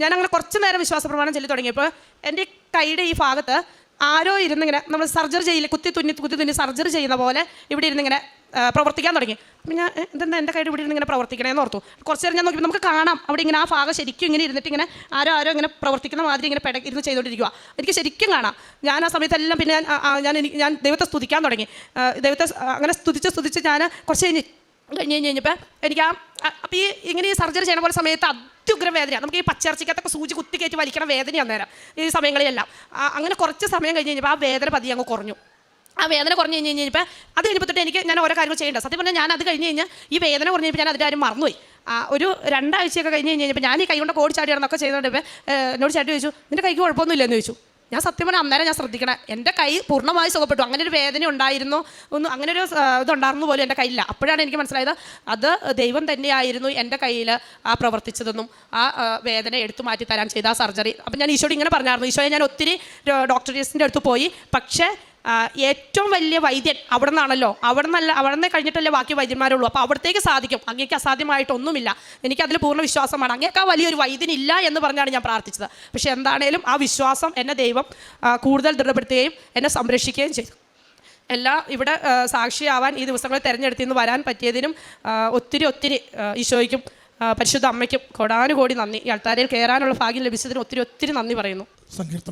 ഞാൻ അങ്ങനെ കുറച്ച് നേരം വിശ്വാസ പ്രമാണം ചെല്ലി തുടങ്ങിയപ്പോൾ എന്റെ കൈയുടെ ഈ ഭാഗത്ത് ആരോ ഇരുന്നിങ്ങനെ നമ്മൾ സർജറി ചെയ്യില്ല കുത്തി തുന്നി കുത്തി തുന്നി സർജറി ചെയ്യുന്ന പോലെ ഇവിടെ ഇരുന്നിങ്ങനെ പ്രവർത്തിക്കാൻ തുടങ്ങി. അപ്പം ഞാൻ "ഏ, ഇതെന്താ എന്റെ കൈയുടെ ഇവിടെ ഇരുന്ന് ഇങ്ങനെ പ്രവർത്തിക്കണേന്ന് ഓർത്തു. കുറച്ച് നേരം ഞാൻ നോക്കി നമുക്ക് കാണാം അവിടെ ഇങ്ങനെ ആ ഭാഗം ശരിക്കും ഇങ്ങനെ ഇരുന്നിട്ട് ഇങ്ങനെ ആരോ ആരോ ഇങ്ങനെ പ്രവർത്തിക്കുന്ന മാതിരി ഇങ്ങനെ പെട ഇരുന്ന് ചെയ്തുകൊണ്ടിരിക്കുക എനിക്ക് ശരിക്കും കാണാം. ഞാൻ ആ സമയത്തെല്ലാം പിന്നെ ഞാൻ ഞാൻ ഞാൻ ദൈവത്തെ സ്തുതിക്കാൻ തുടങ്ങി. ദൈവത്തെ അങ്ങനെ സ്തുതിച്ച് സ്തുതിച്ച് ഞാൻ കുറച്ച് കഴിഞ്ഞ് കഴിഞ്ഞ് കഴിഞ്ഞ് കഴിഞ്ഞപ്പോൾ എനിക്ക് ആ അപ്പോൾ ഈ ഇങ്ങനെ ഈ സർജറി ചെയ്യണ പോലെ സമയത്ത് അത്യുഗ്ര വേദന നമുക്ക് ഈ പച്ചയിറച്ചിക്കകത്തൊക്കെ സൂചി കുത്തി കയറ്റി വലിക്കണ വേദനയാണ് നേരം ഈ സമയങ്ങളിലെല്ലാം. അങ്ങനെ കുറച്ച് സമയം കഴിഞ്ഞ് കഴിഞ്ഞപ്പോൾ ആ വേദന പതി അങ്ങ് കുറഞ്ഞു. ആ വേദന കുറഞ്ഞ് കഴിഞ്ഞ് കഴിഞ്ഞപ്പോൾ അത് കഴിഞ്ഞപ്പോൾ തൊട്ട് എനിക്ക് ഞാൻ ഓരോ കാര്യങ്ങൾ ചെയ്യേണ്ട. സത്യം പറഞ്ഞാൽ ഞാൻ അത് കഴിഞ്ഞ് കഴിഞ്ഞാൽ ഈ വേദന കുറഞ്ഞപ്പോൾ ഞാൻ അതിന്റെ കാര്യം മറന്നുപോയി. ഒരു രണ്ടാഴ്ചയൊക്കെ കഴിഞ്ഞ് കഴിഞ്ഞ് കഴിഞ്ഞപ്പോൾ ഞാൻ ഈ കൈ കൊണ്ട് കോടി ചാടി ചാടിയാണെന്നൊക്കെ ചെയ്തുകൊണ്ടിപ്പോൾ എന്നോട് ചാട്ടി ചോദിച്ചു നിന്റെ കൈക്ക് കുഴപ്പമൊന്നുമില്ലെന്ന് ചോദിച്ചു. ഞാൻ സത്യം പറഞ്ഞാൽ അന്നേരം ഞാൻ ശ്രദ്ധിക്കണം. എന്റെ കൈ പൂർണമായി സുഖപ്പെട്ടു. അങ്ങനെ ഒരു വേദന ഉണ്ടായിരുന്നു. ഒന്നും അങ്ങനെ ഒരു ഇതുണ്ടായിരുന്നു പോലും എന്റെ കയ്യില്ല അപ്പോഴാണ് എനിക്ക് മനസ്സിലായത് അത് ദൈവം തന്നെയായിരുന്നു എന്റെ കയ്യിൽ ആ പ്രവർത്തിച്ചതെന്നും ആ വേദന എടുത്തു മാറ്റി തരാൻ ചെയ്ത ആ സർജറി. അപ്പം ഞാൻ ഈശോയോട് ഇങ്ങനെ പറഞ്ഞായിരുന്നു. ഈശോയെ ഞാൻ ഒത്തിരി ഡോക്ടർ ഡോക്ടേഴ്സിന്റെ അടുത്ത് പോയി. പക്ഷേ ഏറ്റവും വലിയ വൈദ്യൻ അവിടെ നിന്നാണല്ലോ അവിടെ നിന്നല്ല അവിടെ നിന്ന് കഴിഞ്ഞിട്ടല്ലേ ബാക്കി വൈദ്യന്മാരുള്ളൂ. അപ്പോൾ അവിടത്തേക്ക് സാധിക്കും. അങ്ങേക്ക് അസാധ്യമായിട്ടൊന്നുമില്ല എനിക്ക് അതിൽ പൂർണ വിശ്വാസമാണ് അങ്ങേക്കാ വലിയൊരു വൈദ്യനില്ല എന്ന് പറഞ്ഞാണ് ഞാൻ പ്രാർത്ഥിച്ചത്. പക്ഷേ എന്താണേലും ആ വിശ്വാസം എന്നെ ദൈവം കൂടുതൽ ദൃഢപ്പെടുത്തുകയും എന്നെ സംരക്ഷിക്കുകയും ചെയ്തു. എല്ലാ ഇവിടെ ആ, സാക്ഷിയാവാൻ ഈ ദിവസങ്ങളിൽ തിരഞ്ഞെടുത്തിന്ന് വരാൻ പറ്റിയതിനും ഒത്തിരി ഒത്തിരി ഈശോയ്ക്കും പരിശുദ്ധ അമ്മയ്ക്കും കോടാനുകോടി നന്ദി. ഈ അൾത്താരയിൽ കയറാനുള്ള ഭാഗ്യം ലഭിച്ചതിന് ഒത്തിരി ഒത്തിരി നന്ദി പറയുന്നു.